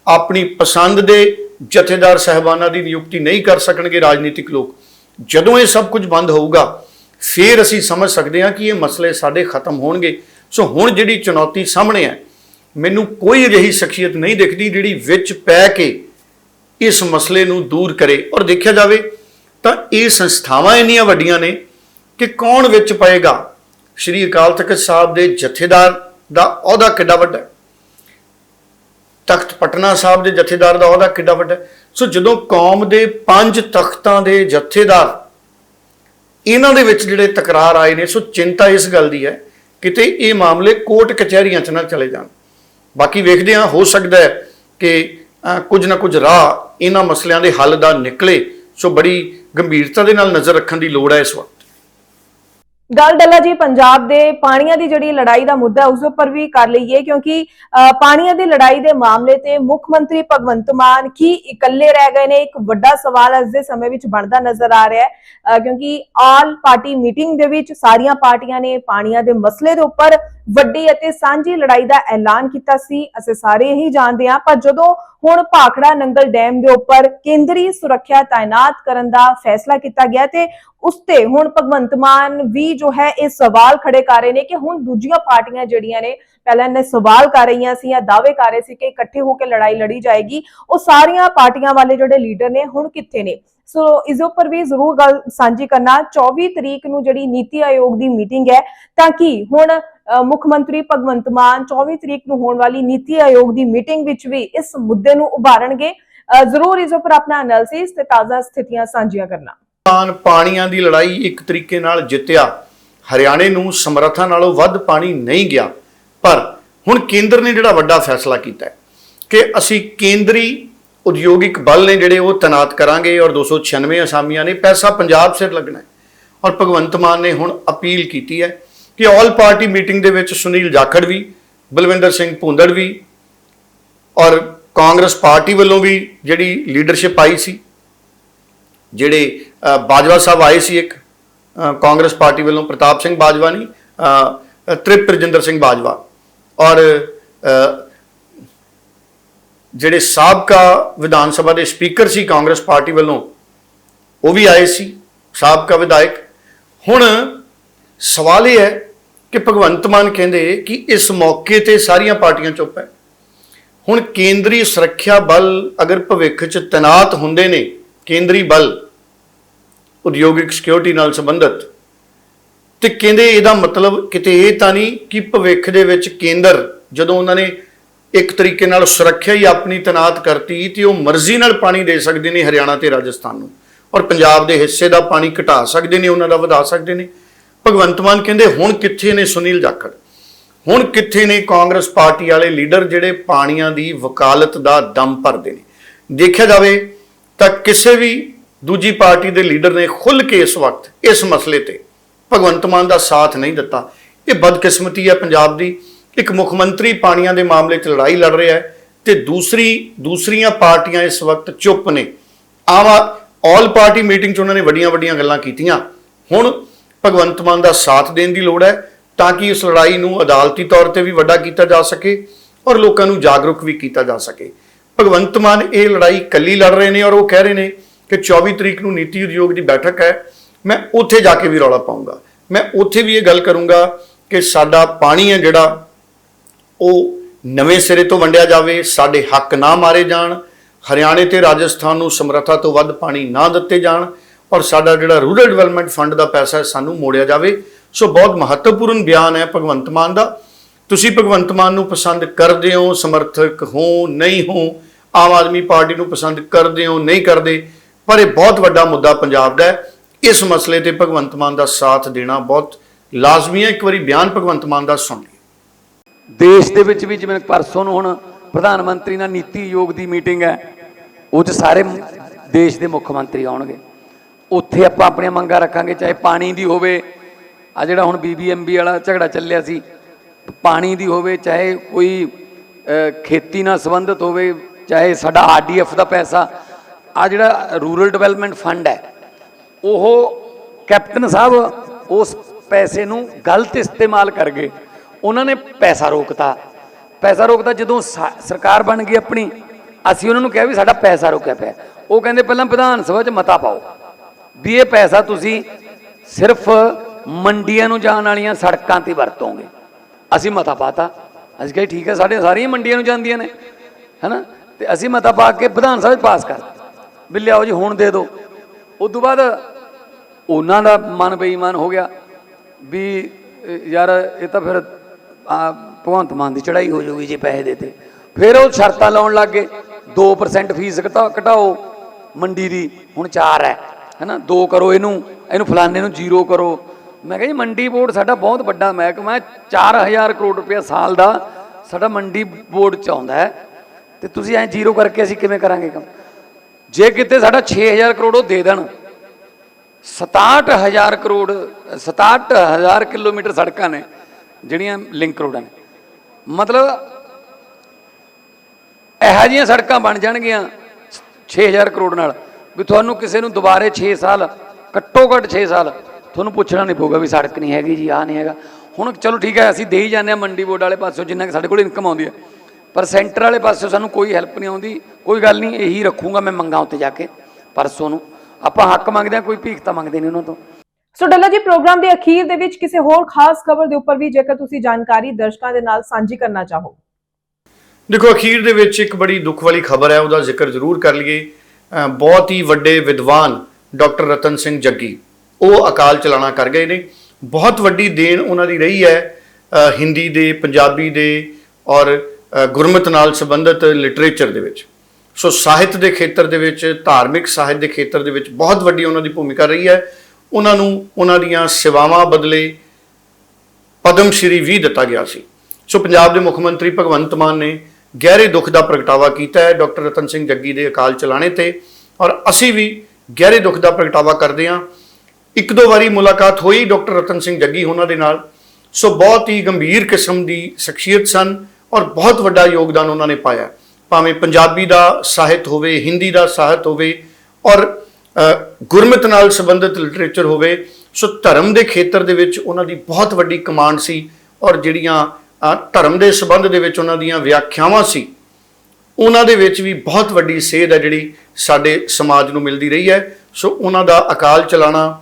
[SPEAKER 2] ਆਪਣੀ ਪਸੰਦ ਦੇ ਜਥੇਦਾਰ ਸਹਿਬਾਨਾਂ ਦੀ ਨਿਯੁਕਤੀ ਨਹੀਂ ਕਰ ਸਕਣਗੇ ਰਾਜਨੀਤਿਕ ਲੋਕ। ਜਦੋਂ ਇਹ ਸਭ ਕੁਝ ਬੰਦ ਹੋਊਗਾ, ਫਿਰ ਅਸੀਂ ਸਮਝ ਸਕਦੇ ਹਾਂ ਕਿ ਇਹ ਮਸਲੇ ਸਾਡੇ ਖਤਮ ਹੋਣਗੇ। ਸੋ ਹੁਣ ਜਿਹੜੀ ਚੁਣੌਤੀ ਸਾਹਮਣੇ ਹੈ, ਮੈਨੂੰ ਕੋਈ ਅਜਿਹੀ ਸ਼ਖਸੀਅਤ ਨਹੀਂ ਦਿਖਦੀ ਜਿਹੜੀ ਵਿੱਚ ਪੈ ਕੇ ਇਸ ਮਸਲੇ ਨੂੰ ਦੂਰ ਕਰੇ। ਔਰ ਦੇਖਿਆ ਜਾਵੇ ਤਾਂ ਇਹ ਸੰਸਥਾਵਾਂ ਇੰਨੀਆਂ ਵੱਡੀਆਂ ਨੇ ਕਿ ਕੌਣ ਵਿੱਚ ਪਏਗਾ? ਸ਼੍ਰੀ ਅਕਾਲ ਤਖਤ ਸਾਹਿਬ ਦੇ ਜਥੇਦਾਰ ਦਾ ਅਹੁਦਾ ਕਿੱਡਾ ਵੱਡਾ ਤਖਤ ਪਟਨਾ ਸਾਹਿਬ ਦੇ ਜਥੇਦਾਰ ਦਾ ਅਹੁਦਾ ਕਿੱਡਾ ਵੱਡਾ ਸੋ ਜਦੋਂ ਕੌਮ ਦੇ ਪੰਜ ਤਖਤਾਂ ਦੇ ਜਥੇਦਾਰ ਇਹਨਾਂ ਦੇ ਵਿੱਚ ਜਿਹੜੇ ਤਕਰਾਰ ਆਏ ਨੇ, ਸੋ ਚਿੰਤਾ ਇਸ ਗੱਲ ਦੀ ਹੈ ਕਿਤੇ ਇਹ ਮਾਮਲੇ ਕੋਰਟ ਕਚਹਿਰੀਆਂ 'ਚ ਨਾ ਚਲੇ ਜਾਣ। ਬਾਕੀ ਵੇਖਦੇ ਹਾਂ, ਹੋ ਸਕਦਾ ਹੈ ਕਿ ਕੁਝ ਨਾ ਕੁਝ ਰਾਹ ਇਹਨਾਂ ਮਸਲਿਆਂ ਦੇ ਹੱਲ ਦਾ ਨਿਕਲੇ। ਸੋ ਬੜੀ ਗੰਭੀਰਤਾ ਦੇ ਨਾਲ ਨਜ਼ਰ ਰੱਖਣ ਦੀ ਲੋੜ ਹੈ ਇਸ ਵਕਤ।
[SPEAKER 1] ਗੱਲ ਡੱਲਾ ਜੀ ਪੰਜਾਬ ਦੇ ਪਾਣੀਆਂ ਦੀ ਜਿਹੜੀ ਲੜਾਈ ਦਾ ਮੁੱਦਾ ਹੈ, ਉਸ ਉੱਪਰ ਵੀ ਕਰ ਲਈਏ ਕਿਉਂਕਿ ਅ, ਪਾਣੀਆਂ ਦੀ ਲੜਾਈ ਦੇ ਮਾਮਲੇ ਤੇ ਮੁੱਖ ਮੰਤਰੀ ਭਗਵੰਤ ਮਾਨ ਕੀ ਇਕੱਲੇ ਰਹਿ ਗਏ ਨੇ? ਇੱਕ ਵੱਡਾ ਸਵਾਲ ਅੱਜ ਦੇ ਸਮੇਂ ਵਿੱਚ ਬਣਦਾ ਨਜ਼ਰ ਆ ਰਿਹਾ ਹੈ ਕਿਉਂਕਿ ਆਲ ਪਾਰਟੀ ਮੀਟਿੰਗ ਦੇ ਵਿੱਚ ਸਾਰੀਆਂ ਪਾਰਟੀਆਂ ਨੇ ਪਾਣੀਆਂ ਦੇ ਮਸਲੇ ਦੇ ਉੱਪਰ ਵੱਡੀ ਅਤੇ ਸਾਂਝੀ ਲੜਾਈ ਦਾ ਐਲਾਨ ਕੀਤਾ ਸੀ। ਅਸੀਂ ਸਾਰੇ ਇਹੀ ਜਾਣਦੇ ਹਾਂ, ਪਰ ਜਦੋਂ ਹੁਣ ਭਾਖੜਾ ਨੰਗਲ ਡੈਮ ਦੇ ਉੱਪਰ ਕੇਂਦਰੀ ਸੁਰੱਖਿਆ ਤਾਇਨਾਤ ਕਰਨ ਦਾ ਫੈਸਲਾ ਕੀਤਾ ਗਿਆ ਤੇ ਉਸ ਤੇ ਹੁਣ ਭਗਵੰਤ ਮਾਨ ਵੀ ਜੋ ਹੈ, ਇਹ ਸਵਾਲ ਖੜੇ ਕਰ ਰਹੇ ਨੇ ਕਿ ਹੁਣ ਦੂਜੀਆਂ ਪਾਰਟੀਆਂ ਜਿਹੜੀਆਂ ਨੇ, ਪਹਿਲਾਂ ਇਹਨੇ ਸਵਾਲ ਕਰ ਰਹੀਆਂ ਸੀ ਜਾਂ ਦਾਅਵੇ ਕਰ ਰਹੇ ਸੀ ਕਿ ਇਕੱਠੇ ਹੋ ਕੇ ਲੜਾਈ ਲੜੀ ਜਾਏਗੀ। ਉਹ ਸਾਰੀਆਂ ਪਾਰਟੀਆਂ ਵਾਲੇ ਜਿਹੜੇ ਲੀਡਰ ਨੇ, ਹੁਣ ਕਿੱਥੇ ਨੇ? ਸੋ ਇਸ ਉੱਪਰ ਵੀ ਜ਼ਰੂਰ ਗੱਲ ਸਾਂਝੀ ਕਰਨਾ। 24 ਤਰੀਕ ਨੂੰ ਜਿਹੜੀ ਨੀਤੀ ਆਯੋਗ ਦੀ ਮੀਟਿੰਗ ਹੈ, ਤਾਂ ਕਿ ਹੁਣ ਮੁੱਖ ਮੰਤਰੀ ਭਗਵੰਤ ਮਾਨ 24 ਤਰੀਕ ਨੂੰ ਹੋਣ ਵਾਲੀ ਨੀਤੀ ਆਯੋਗ ਦੀ ਮੀਟਿੰਗ ਵਿੱਚ ਵੀ ਇਸ ਮੁੱਦੇ ਨੂੰ ਉਭਾਰਨਗੇ। ਜ਼ਰੂਰ ਇਸ ਉੱਪਰ ਆਪਣਾ ਐਨਾਲਿਸਿਸ ਤੇ ਤਾਜ਼ਾ ਸਥਿਤੀਆਂ ਸਾਂਝੀਆਂ ਕਰਨਾ।
[SPEAKER 2] ਪਾਨ ਪਾਣੀਆਂ ਦੀ ਲੜਾਈ ਇੱਕ ਤਰੀਕੇ ਨਾਲ ਜਿੱਤਿਆ। ਹਰਿਆਣੇ ਨੂੰ ਸਮਰੱਥਾ ਨਾਲੋਂ ਵੱਧ ਪਾਣੀ ਨਹੀਂ ਗਿਆ। ਪਰ ਹੁਣ ਕੇਂਦਰ ਨੇ ਜਿਹੜਾ ਵੱਡਾ ਫੈਸਲਾ ਕੀਤਾ ਕਿ ਅਸੀਂ ਕੇਂਦਰੀ ਉਦਯੋਗਿਕ ਬਲ ਨੇ ਜਿਹੜੇ ਉਹ ਤੈਨਾਤ ਕਰਾਂਗੇ ਔਰ 296 ਅਸਾਮੀਆਂ ਨੇ ਪੈਸਾ ਪੰਜਾਬ ਸਿਰ ਲੱਗਣਾ ਹੈ। ਔਰ ਭਗਵੰਤ ਮਾਨ ਨੇ ਹੁਣ ਅਪੀਲ ਕੀਤੀ ਹੈ ਕਿ ਆਲ ਪਾਰਟੀ ਮੀਟਿੰਗ ਦੇ ਵਿੱਚ ਸੁਨੀਲ ਜਾਖੜ ਵੀ, ਬਲਵਿੰਦਰ ਸਿੰਘ ਭੁੰਦੜ ਵੀ ਔਰ ਕਾਂਗਰਸ ਪਾਰਟੀ ਵੱਲੋਂ ਵੀ ਜਿਹੜੀ ਲੀਡਰਸ਼ਿਪ ਆਈ ਸੀ, ਜਿਹੜੇ ਬਾਜਵਾ ਸਾਹਿਬ ਆਏ ਸੀ ਇੱਕ ਕਾਂਗਰਸ ਪਾਰਟੀ ਵੱਲੋਂ ਪ੍ਰਤਾਪ ਸਿੰਘ ਬਾਜਵਾ ਨਹੀਂ ਤ੍ਰਿਪਤ ਰਜਿੰਦਰ ਸਿੰਘ ਬਾਜਵਾ ਔਰ ਜਿਹੜੇ ਸਾਬਕਾ ਵਿਧਾਨ ਸਭਾ ਦੇ ਸਪੀਕਰ ਸੀ ਕਾਂਗਰਸ ਪਾਰਟੀ ਵੱਲੋਂ, ਉਹ ਵੀ ਆਏ ਸੀ, ਸਾਬਕਾ ਵਿਧਾਇਕ। ਹੁਣ ਸਵਾਲ ਇਹ ਹੈ ਕਿ ਭਗਵੰਤ ਮਾਨ ਕਹਿੰਦੇ ਕਿ ਇਸ ਮੌਕੇ ਤੇ ਸਾਰੀਆਂ ਪਾਰਟੀਆਂ ਚੁੱਪ ਹੈ। ਹੁਣ ਕੇਂਦਰੀ ਸੁਰੱਖਿਆ ਬਲ ਅਗਰ ਭਵਿੱਖ 'ਚ ਤੈਨਾਤ ਹੁੰਦੇ ਨੇ, ਕੇਂਦਰੀ ਬਲ, ਉਦਯੋਗਿਕ ਸਿਕਿਉਰਿਟੀ ਨਾਲ ਸੰਬੰਧਿਤ, ਤੇ ਕਹਿੰਦੇ ਇਹਦਾ ਮਤਲਬ ਕਿਤੇ ਇਹ ਤਾਂ ਨਹੀਂ ਕਿ ਭਵਿੱਖ ਦੇ ਵਿੱਚ ਕੇਂਦਰ ਜਦੋਂ ਉਹਨਾਂ ਨੇ ਇੱਕ ਤਰੀਕੇ ਨਾਲ ਸੁਰੱਖਿਆ ਹੀ ਆਪਣੀ ਤੈਨਾਤ ਕਰਤੀ ਤੇ ਉਹ ਮਰਜ਼ੀ ਨਾਲ ਪਾਣੀ ਦੇ ਸਕਦੇ ਨੇ ਹਰਿਆਣਾ ਤੇ ਰਾਜਸਥਾਨ ਨੂੰ। ਔਰ ਪੰਜਾਬ ਦੇ ਹਿੱਸੇ ਦਾ ਪਾਣੀ ਘਟਾ ਸਕਦੇ ਨੇ, ਉਹਨਾਂ ਦਾ ਵਧਾ ਸਕਦੇ ਨੇ। ਭਗਵੰਤ ਮਾਨ ਕਹਿੰਦੇ, ਹੁਣ ਕਿੱਥੇ ਨੇ ਸੁਨੀਲ ਜਾਖੜ? ਹੁਣ ਕਿੱਥੇ ਨੇ ਕਾਂਗਰਸ ਪਾਰਟੀ ਵਾਲੇ ਲੀਡਰ ਜਿਹੜੇ ਪਾਣੀਆਂ ਦੀ ਵਕਾਲਤ ਦਾ ਦਮ ਭਰਦੇ ਨੇ? ਦੇਖਿਆ ਜਾਵੇ ਤਾਂ ਕਿਸੇ ਵੀ ਦੂਜੀ ਪਾਰਟੀ ਦੇ ਲੀਡਰ ਨੇ ਖੁੱਲ ਕੇ ਇਸ ਵਕਤ, ਇਸ ਮਸਲੇ ਤੇ ਭਗਵੰਤ ਮਾਨ ਦਾ ਸਾਥ ਨਹੀਂ ਦਿੱਤਾ। ਇਹ ਬਦਕਿਸਮਤੀ ਹੈ ਪੰਜਾਬ ਦੀ। ਇੱਕ ਮੁੱਖ ਮੰਤਰੀ ਪਾਣੀਆਂ ਦੇ ਮਾਮਲੇ 'ਚ ਲੜਾਈ ਲੜ ਰਿਹਾ ਹੈ ਤੇ ਦੂਸਰੀ, ਦੂਸਰੀਆਂ ਪਾਰਟੀਆਂ ਇਸ ਵਕਤ ਚੁੱਪ ਨੇ। ਆਮ ਆਲ ਪਾਰਟੀ ਮੀਟਿੰਗ 'ਚ ਉਹਨਾਂ ਨੇ ਵੱਡੀਆਂ ਵੱਡੀਆਂ ਗੱਲਾਂ ਕੀਤੀਆਂ। ਹੁਣ ਭਗਵੰਤ ਮਾਨ ਦਾ ਸਾਥ ਦੇਣ ਦੀ ਲੋੜ ਹੈ ਤਾਂ ਕਿ ਇਸ ਲੜਾਈ ਨੂੰ ਅਦਾਲਤੀ ਤੌਰ ਤੇ ਵੀ ਵੱਡਾ ਕੀਤਾ ਜਾ ਸਕੇ ਔਰ ਲੋਕਾਂ ਨੂੰ ਜਾਗਰੂਕ ਵੀ ਕੀਤਾ ਜਾ ਸਕੇ। ਭਗਵੰਤ ਮਾਨ ਇਹ ਲੜਾਈ ਕੱਲੀ ਲੜ ਰਹੇ ਨੇ ਔਰ ਉਹ ਕਹਿ ਰਹੇ ਨੇ ਕਿ 24 ਤਰੀਕ ਨੂੰ ਨੀਤੀ ਉਦਯੋਗ ਦੀ ਬੈਠਕ ਹੈ। ਮੈਂ ਉੱਥੇ ਜਾ ਕੇ ਵੀ ਰੌਲਾ ਪਾਉਂਗਾ ਮੈਂ ਉੱਥੇ ਵੀ ਇਹ ਗੱਲ ਕਰੂੰਗਾ ਕਿ ਸਾਡਾ ਪਾਣੀ ਹੈ ਜਿਹੜਾ ਉਹ ਨਵੇਂ ਸਿਰੇ ਤੋਂ ਵੰਡਿਆ ਜਾਵੇ, ਸਾਡੇ ਹੱਕ ਨਾ ਮਾਰੇ ਜਾਣ, ਹਰਿਆਣੇ ਤੇ ਰਾਜਸਥਾਨ ਨੂੰ ਸਮਰੱਥਾ ਤੋਂ ਵੱਧ ਪਾਣੀ ਨਾ ਦਿੱਤੇ ਜਾਣ, ਔਰ ਸਾਡਾ ਜਿਹੜਾ ਰੂਰਲ ਡਿਵੈਲਪਮੈਂਟ ਫੰਡ ਦਾ ਪੈਸਾ ਹੈ, ਸਾਨੂੰ ਮੋੜਿਆ ਜਾਵੇ। ਸੋ ਬਹੁਤ ਮਹੱਤਵਪੂਰਨ ਬਿਆਨ ਹੈ ਭਗਵੰਤ ਮਾਨ ਦਾ। ਤੁਸੀਂ ਭਗਵੰਤ ਮਾਨ ਨੂੰ ਪਸੰਦ ਕਰਦੇ ਹੋ, ਸਮਰਥਕ ਹੋ, ਨਹੀਂ ਹੋ, ਆਮ ਆਦਮੀ ਪਾਰਟੀ ਨੂੰ ਪਸੰਦ ਕਰਦੇ ਹੋ, ਨਹੀਂ ਕਰਦੇ, ਪਰ ਇਹ ਬਹੁਤ ਵੱਡਾ ਮੁੱਦਾ ਪੰਜਾਬ ਦਾ ਹੈ। ਇਸ ਮਸਲੇ ਤੇ ਭਗਵੰਤ ਮਾਨ ਦਾ ਸਾਥ ਦੇਣਾ ਬਹੁਤ ਲਾਜ਼ਮੀ ਹੈ। ਇੱਕ ਵਾਰੀ ਬਿਆਨ ਭਗਵੰਤ ਮਾਨ ਦਾ ਸੁਣ ਲਈਏ।
[SPEAKER 3] ਦੇਸ਼ ਦੇ ਵਿੱਚ ਵੀ ਜਿਵੇਂ ਪਰਸੋਂ ਨੂੰ ਹੁਣ ਪ੍ਰਧਾਨ ਮੰਤਰੀ ਨਾਲ ਨੀਤੀ ਆਯੋਗ ਦੀ ਮੀਟਿੰਗ ਹੈ, ਉਹ 'ਚ ਸਾਰੇ ਦੇਸ਼ ਦੇ ਮੁੱਖ ਮੰਤਰੀ ਆਉਣਗੇ। ਉੱਥੇ ਆਪਾਂ ਆਪਣੀਆਂ ਮੰਗਾਂ ਰੱਖਾਂਗੇ, ਚਾਹੇ ਪਾਣੀ ਦੀ ਹੋਵੇ। ਆ ਜਿਹੜਾ ਹੁਣ ਬੀਬੀਐਮਬੀ ਵਾਲਾ ਝਗੜਾ ਚੱਲਿਆ ਸੀ, ਪਾਣੀ ਦੀ ਹੋਵੇ, ਚਾਹੇ ਕੋਈ ਖੇਤੀ ਨਾਲ ਸੰਬੰਧਿਤ ਹੋਵੇ, ਚਾਹੇ ਸਾਡਾ ਆਰਡੀਐਫ ਦਾ ਪੈਸਾ, ਆ ਜਿਹੜਾ ਰੂਰਲ ਡਿਵੈਲਪਮੈਂਟ ਫੰਡ ਹੈ, ਉਹ ਕੈਪਟਨ ਸਾਹਿਬ ਉਸ ਪੈਸੇ ਨੂੰ ਗਲਤ ਇਸਤੇਮਾਲ ਕਰ ਗਏ ਉਹਨਾਂ ਨੇ ਪੈਸਾ ਰੋਕਤਾ। ਪੈਸਾ ਰੋਕਤਾ ਜਦੋਂ ਸਾ- ਸਰਕਾਰ ਬਣ ਗਈ ਆਪਣੀ, ਅਸੀਂ ਉਹਨਾਂ ਨੂੰ ਕਿਹਾ ਵੀ ਸਾਡਾ ਪੈਸਾ ਰੋਕਿਆ ਪਿਆ। ਉਹ ਕਹਿੰਦੇ ਪਹਿਲਾਂ ਵਿਧਾਨ ਸਭਾ 'ਚ ਮਤਾ ਪਾਓ ਵੀ ਇਹ ਪੈਸਾ ਤੁਸੀਂ ਸਿਰਫ ਮੰਡੀਆਂ ਨੂੰ ਜਾਣ ਵਾਲੀਆਂ ਸੜਕਾਂ ਤੇ ਵਰਤੋਗੇ। ਅਸੀਂ ਮਤਾ ਪਾਤਾ। ਅਸੀਂ ਕਿਹਾ ਜੀ ਠੀਕ ਹੈ ਸਾਡੇ ਸਾਰੀਆਂ ਮੰਡੀਆਂ ਨੂੰ ਜਾਂਦੀਆਂ ਨੇ, ਹੈਨਾ? ਤੇ ਅਸੀਂ ਮਤਾ ਪਾ ਕੇ ਵਿਧਾਨ ਸਭਾ 'ਚ ਪਾਸ ਕਰ ਵੀ ਲਿਆਓ ਜੀ, ਹੁਣ ਦੇ ਦਿਓ। ਉਸ ਤੋਂ ਬਾਅਦ ਉਹਨਾਂ ਦਾ ਮਨ ਬੇਈਮਾਨ ਹੋ ਗਿਆ ਵੀ ਯਾਰ ਇਹ ਤਾਂ ਫਿਰ ਭਗਵੰਤ ਮਾਨ ਦੀ ਚੜਾਈ ਹੋ ਜਾਊਗੀ ਜੇ ਪੈਸੇ ਦੇਤੇ ਫਿਰ ਉਹ ਸ਼ਰਤਾਂ ਲਾਉਣ ਲੱਗ ਗਏ। 2% ਫੀਸ ਘਟਾ, ਘਟਾਓ। ਮੰਡੀ ਦੀ ਹੁਣ 4 ਹੈ, ਹੈਨਾ? 2 ਕਰੋ ਇਹਨੂੰ ਇਹਨੂੰ ਫਲਾਣੇ ਨੂੰ ਜ਼ੀਰੋ ਕਰੋ। ਮੈਂ ਕਿਹਾ ਜੀ ਮੰਡੀ ਬੋਰਡ ਸਾਡਾ ਬਹੁਤ ਵੱਡਾ ਮਹਿਕਮਾ ਹੈ। 4000 ਕਰੋੜ ਰੁਪਏ ਸਾਲ ਦਾ ਸਾਡਾ ਮੰਡੀ ਬੋਰਡ ਚ ਆਉਂਦਾ ਹੈ। ਤੇ ਤੁਸੀਂ ਐ ਜ਼ੀਰੋ ਕਰਕੇ ਅਸੀਂ ਕਿਵੇਂ ਕਰਾਂਗੇ ਕੰਮ? ਜੇ ਕਿਤੇ ਸਾਡਾ 6000 ਕਰੋੜ ਉਹ ਦੇ ਦੇਣ। 67000 ਕਰੋੜ 67000 ਕਿਲੋਮੀਟਰ ਸੜਕਾਂ ਨੇ। ਜਿਹੜੀਆਂ ਲਿੰਕ ਰੋਡਾਂ ਨੇ। ਮਤਲਬ ਇਹੋ ਜਿਹੀਆਂ ਸੜਕਾਂ ਬਣ ਜਾਣਗੀਆਂ 6000 ਕਰੋੜ ਨਾਲ ਵੀ ਤੁਹਾਨੂੰ ਕਿਸੇ ਨੂੰ ਦੁਬਾਰੇ 6 ਸਾਲ, ਘੱਟੋ ਘੱਟ 6 ਸਾਲ ਤੁਹਾਨੂੰ ਪੁੱਛਣਾ ਨਹੀਂ ਪਊਗਾ ਵੀ ਸੜਕ ਨਹੀਂ ਹੈਗੀ ਜੀ ਆ ਨਹੀਂ ਹੈਗਾ। ਹੁਣ ਚਲੋ ਠੀਕ ਹੈ, ਅਸੀਂ ਦੇ ਹੀ ਜਾਂਦੇ ਆ ਮੰਡੀ ਬੋਰਡ ਵਾਲੇ ਪਾਸੋਂ ਜਿੰਨਾ ਕਿ ਸਾਡੇ ਕੋਲ ਇਨਕਮ ਆਉਂਦੀ ਹੈ। ਪਰ ਸੈਂਟਰ ਵਾਲੇ ਪਾਸੋਂ ਸਾਨੂੰ ਕੋਈ ਹੈਲਪ ਨਹੀਂ ਆਉਂਦੀ, ਕੋਈ ਗੱਲ ਨਹੀਂ, ਇਹੀ ਰੱਖੂਗਾ ਮੈਂ ਮੰਗਾ ਉੱਤੇ ਜਾ ਕੇ ਪਰਸੋਂ ਨੂੰ। ਆਪਾਂ ਹੱਕ ਮੰਗਦੇ ਆ ਕੋਈ ਭੀਖ ਤਾਂ ਮੰਗਦੇ ਨਹੀਂ ਉਹਨਾਂ ਤੋਂ।
[SPEAKER 1] ਸੋ ਡੱਲਾ ਜੀ, ਪ੍ਰੋਗਰਾਮ ਦੇ ਅਖੀਰ ਦੇ ਵਿੱਚ ਕਿਸੇ ਹੋਰ ਖਾਸ ਖਬਰ ਦੇ ਉੱਪਰ ਵੀ ਜੇਕਰ ਤੁਸੀਂ ਜਾਣਕਾਰੀ ਦਰਸ਼ਕਾਂ ਦੇ ਨਾਲ ਸਾਂਝੀ ਕਰਨਾ ਚਾਹੋ।
[SPEAKER 2] ਦੇਖੋ, ਅਖੀਰ ਦੇ ਵਿੱਚ ਇੱਕ ਬੜੀ ਦੁੱਖ ਵਾਲੀ ਖਬਰ ਹੈ, ਉਹਦਾ ਜ਼ਿਕਰ ਜ਼ਰੂਰ ਕਰ ਲਈਏ। ਬਹੁਤ ਹੀ ਵੱਡੇ ਵਿਦਵਾਨ ਡਾਕਟਰ ਰਤਨ ਸਿੰਘ ਜੱਗੀ, ਉਹ ਅਕਾਲ ਚਲਾਣਾ ਕਰ ਗਏ ਨੇ। ਬਹੁਤ ਵੱਡੀ ਦੇਣ ਉਹਨਾਂ ਦੀ ਰਹੀ ਹੈ ਹਿੰਦੀ ਦੇ, ਪੰਜਾਬੀ ਦੇ ਔਰ ਗੁਰਮਤ ਨਾਲ ਸੰਬੰਧਿਤ ਲਿਟਰੇਚਰ ਦੇ ਵਿੱਚ। ਸੋ ਸਾਹਿਤ ਦੇ ਖੇਤਰ ਦੇ ਵਿੱਚ, ਧਾਰਮਿਕ ਸਾਹਿਤ ਦੇ ਖੇਤਰ ਦੇ ਵਿੱਚ ਬਹੁਤ ਵੱਡੀ ਉਹਨਾਂ ਦੀ ਭੂਮਿਕਾ ਰਹੀ ਹੈ। ਉਹਨਾਂ ਨੂੰ ਉਹਨਾਂ ਦੀਆਂ ਸੇਵਾਵਾਂ ਬਦਲੇ ਪਦਮ ਸ਼੍ਰੀ ਵੀ ਦਿੱਤਾ ਗਿਆ ਸੀ। ਸੋ ਪੰਜਾਬ ਦੇ ਮੁੱਖ ਮੰਤਰੀ ਭਗਵੰਤ ਮਾਨ ਨੇ ਗਹਿਰੇ ਦੁੱਖ ਦਾ ਪ੍ਰਗਟਾਵਾ ਕੀਤਾ ਹੈ। ਡਾਕਟਰ ਰਤਨ ਸਿੰਘ ਜੱਗੀ ਦੇ ਅਕਾਲ ਚਲਾਣੇ ਤੇ ਔਰ ਅਸੀਂ ਵੀ ਗਹਿਰੇ ਦੁੱਖ ਦਾ ਪ੍ਰਗਟਾਵਾ ਕਰਦੇ ਹਾਂ। ਇੱਕ ਦੋ ਵਾਰੀ ਮੁਲਾਕਾਤ ਹੋਈ ਡਾਕਟਰ ਰਤਨ ਸਿੰਘ ਜੱਗੀ ਉਹਨਾਂ ਦੇ ਨਾਲ। ਸੋ ਬਹੁਤ ਹੀ ਗੰਭੀਰ ਕਿਸਮ ਦੀ ਸ਼ਖਸੀਅਤ ਸਨ ਔਰ ਬਹੁਤ ਵੱਡਾ ਯੋਗਦਾਨ ਉਹਨਾਂ ਨੇ ਪਾਇਆ। ਭਾਵੇਂ ਪੰਜਾਬੀ ਦਾ ਸਾਹਿਤ ਹੋਵੇ, ਹਿੰਦੀ ਦਾ ਸਾਹਿਤ ਹੋਵੇ ਔਰ ਗੁਰਮਤ ਨਾਲ ਸੰਬੰਧਿਤ ਲਿਟਰੇਚਰ ਹੋਵੇ, ਸੋ ਧਰਮ ਦੇ ਖੇਤਰ ਦੇ ਵਿੱਚ ਉਹਨਾਂ ਦੀ ਬਹੁਤ ਵੱਡੀ ਕਮਾਂਡ ਸੀ ਔਰ ਜਿਹੜੀਆਂ ਧਰਮ ਦੇ ਸੰਬੰਧ ਦੇ ਵਿੱਚ ਉਹਨਾਂ ਦੀਆਂ ਵਿਆਖਿਆਵਾਂ ਸੀ, ਉਹਨਾਂ ਦੇ ਵਿੱਚ ਵੀ ਬਹੁਤ ਵੱਡੀ ਸੇਧ ਹੈ ਜਿਹੜੀ ਸਾਡੇ ਸਮਾਜ ਨੂੰ ਮਿਲਦੀ ਰਹੀ ਹੈ, ਸੋ ਉਹਨਾਂ ਦਾ ਅਕਾਲ ਚਲਾਣਾ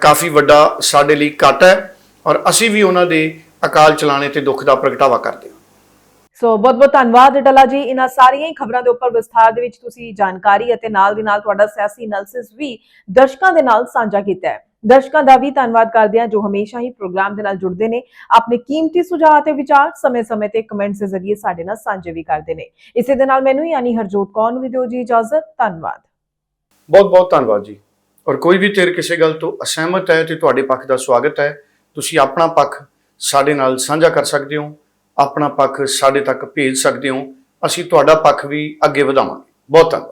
[SPEAKER 2] ਕਾਫੀ ਵੱਡਾ ਸਾਡੇ ਲਈ ਘਾਟਾ ਹੈ ਔਰ ਅਸੀਂ ਵੀ ਉਹਨਾਂ ਦੇ ਅਕਾਲ ਚਲਾਣੇ ਤੇ ਦੁੱਖ ਦਾ ਪ੍ਰਗਟਾਵਾ ਕਰਦੇ ਹਾਂ।
[SPEAKER 1] ਸੋ ਬਹੁਤ ਬਹੁਤ ਧੰਨਵਾਦ ਡੱਲਾ ਜੀ। ਇਹਨਾਂ ਸਾਰੀਆਂ ਹੀ ਖਬਰਾਂ ਦੇ ਉੱਪਰ ਵਿਸਥਾਰ ਦੇ ਵਿੱਚ ਤੁਸੀਂ ਜਾਣਕਾਰੀ ਅਤੇ ਨਾਲ ਦੀ ਨਾਲ ਤੁਹਾਡਾ ਸਿਆਸੀ ਐਨਾਲਿਸਿਸ ਵੀ ਦਰਸ਼ਕਾਂ ਦੇ ਨਾਲ ਸਾਂਝਾ ਕੀਤਾ ਹੈ। ਦਰਸ਼ਕਾਂ ਦਾ ਵੀ ਧੰਨਵਾਦ ਕਰਦੇ ਹਾਂ, ਜੋ ਹਮੇਸ਼ਾ ਹੀ ਪ੍ਰੋਗਰਾਮ ਦੇ ਨਾਲ ਜੁੜਦੇ ਨੇ। ਆਪਣੇ ਕੀਮਤੀ ਸੁਝਾਅ ਅਤੇ ਵਿਚਾਰ ਸਮੇਂ-ਸਮੇਂ ਤੇ ਕਮੈਂਟਸ ਦੇ ਜ਼ਰੀਏ ਸਾਡੇ ਨਾਲ ਸਾਂਝੇ ਵੀ ਕਰਦੇ ਨੇ। ਇਸੇ ਦੇ ਨਾਲ ਮੈਨੂੰ ਯਾਨੀ ਹਰਜੋਤ ਕੌਰ ਨੂੰ ਵੀ ਦਿਓ ਜੀ ਇਜਾਜ਼ਤ। ਧੰਨਵਾਦ।
[SPEAKER 2] ਬਹੁਤ ਬਹੁਤ ਧੰਨਵਾਦ ਜੀ। ਔਰ ਕੋਈ ਵੀ ਧਿਰ ਕਿਸੇ ਗੱਲ ਤੋਂ ਅਸਹਿਮਤ ਹੈ ਤੇ ਤੁਹਾਡੇ ਪੱਖ ਦਾ ਸਵਾਗਤ ਹੈ, ਤੁਸੀਂ ਆਪਣਾ ਪੱਖ ਸਾਡੇ ਨਾਲ ਸਾਂਝਾ ਕਰ ਸਕਦੇ ਹੋ। ਆਪਣਾ ਪੱਖ ਸਾਡੇ ਤੱਕ ਭੇਜ ਸਕਦੇ ਹੋ। ਅਸੀਂ ਤੁਹਾਡਾ ਪੱਖ ਵੀ ਅੱਗੇ ਵਧਾਵਾਂਗੇ। ਬਹੁਤ ਧੰਨਵਾਦ।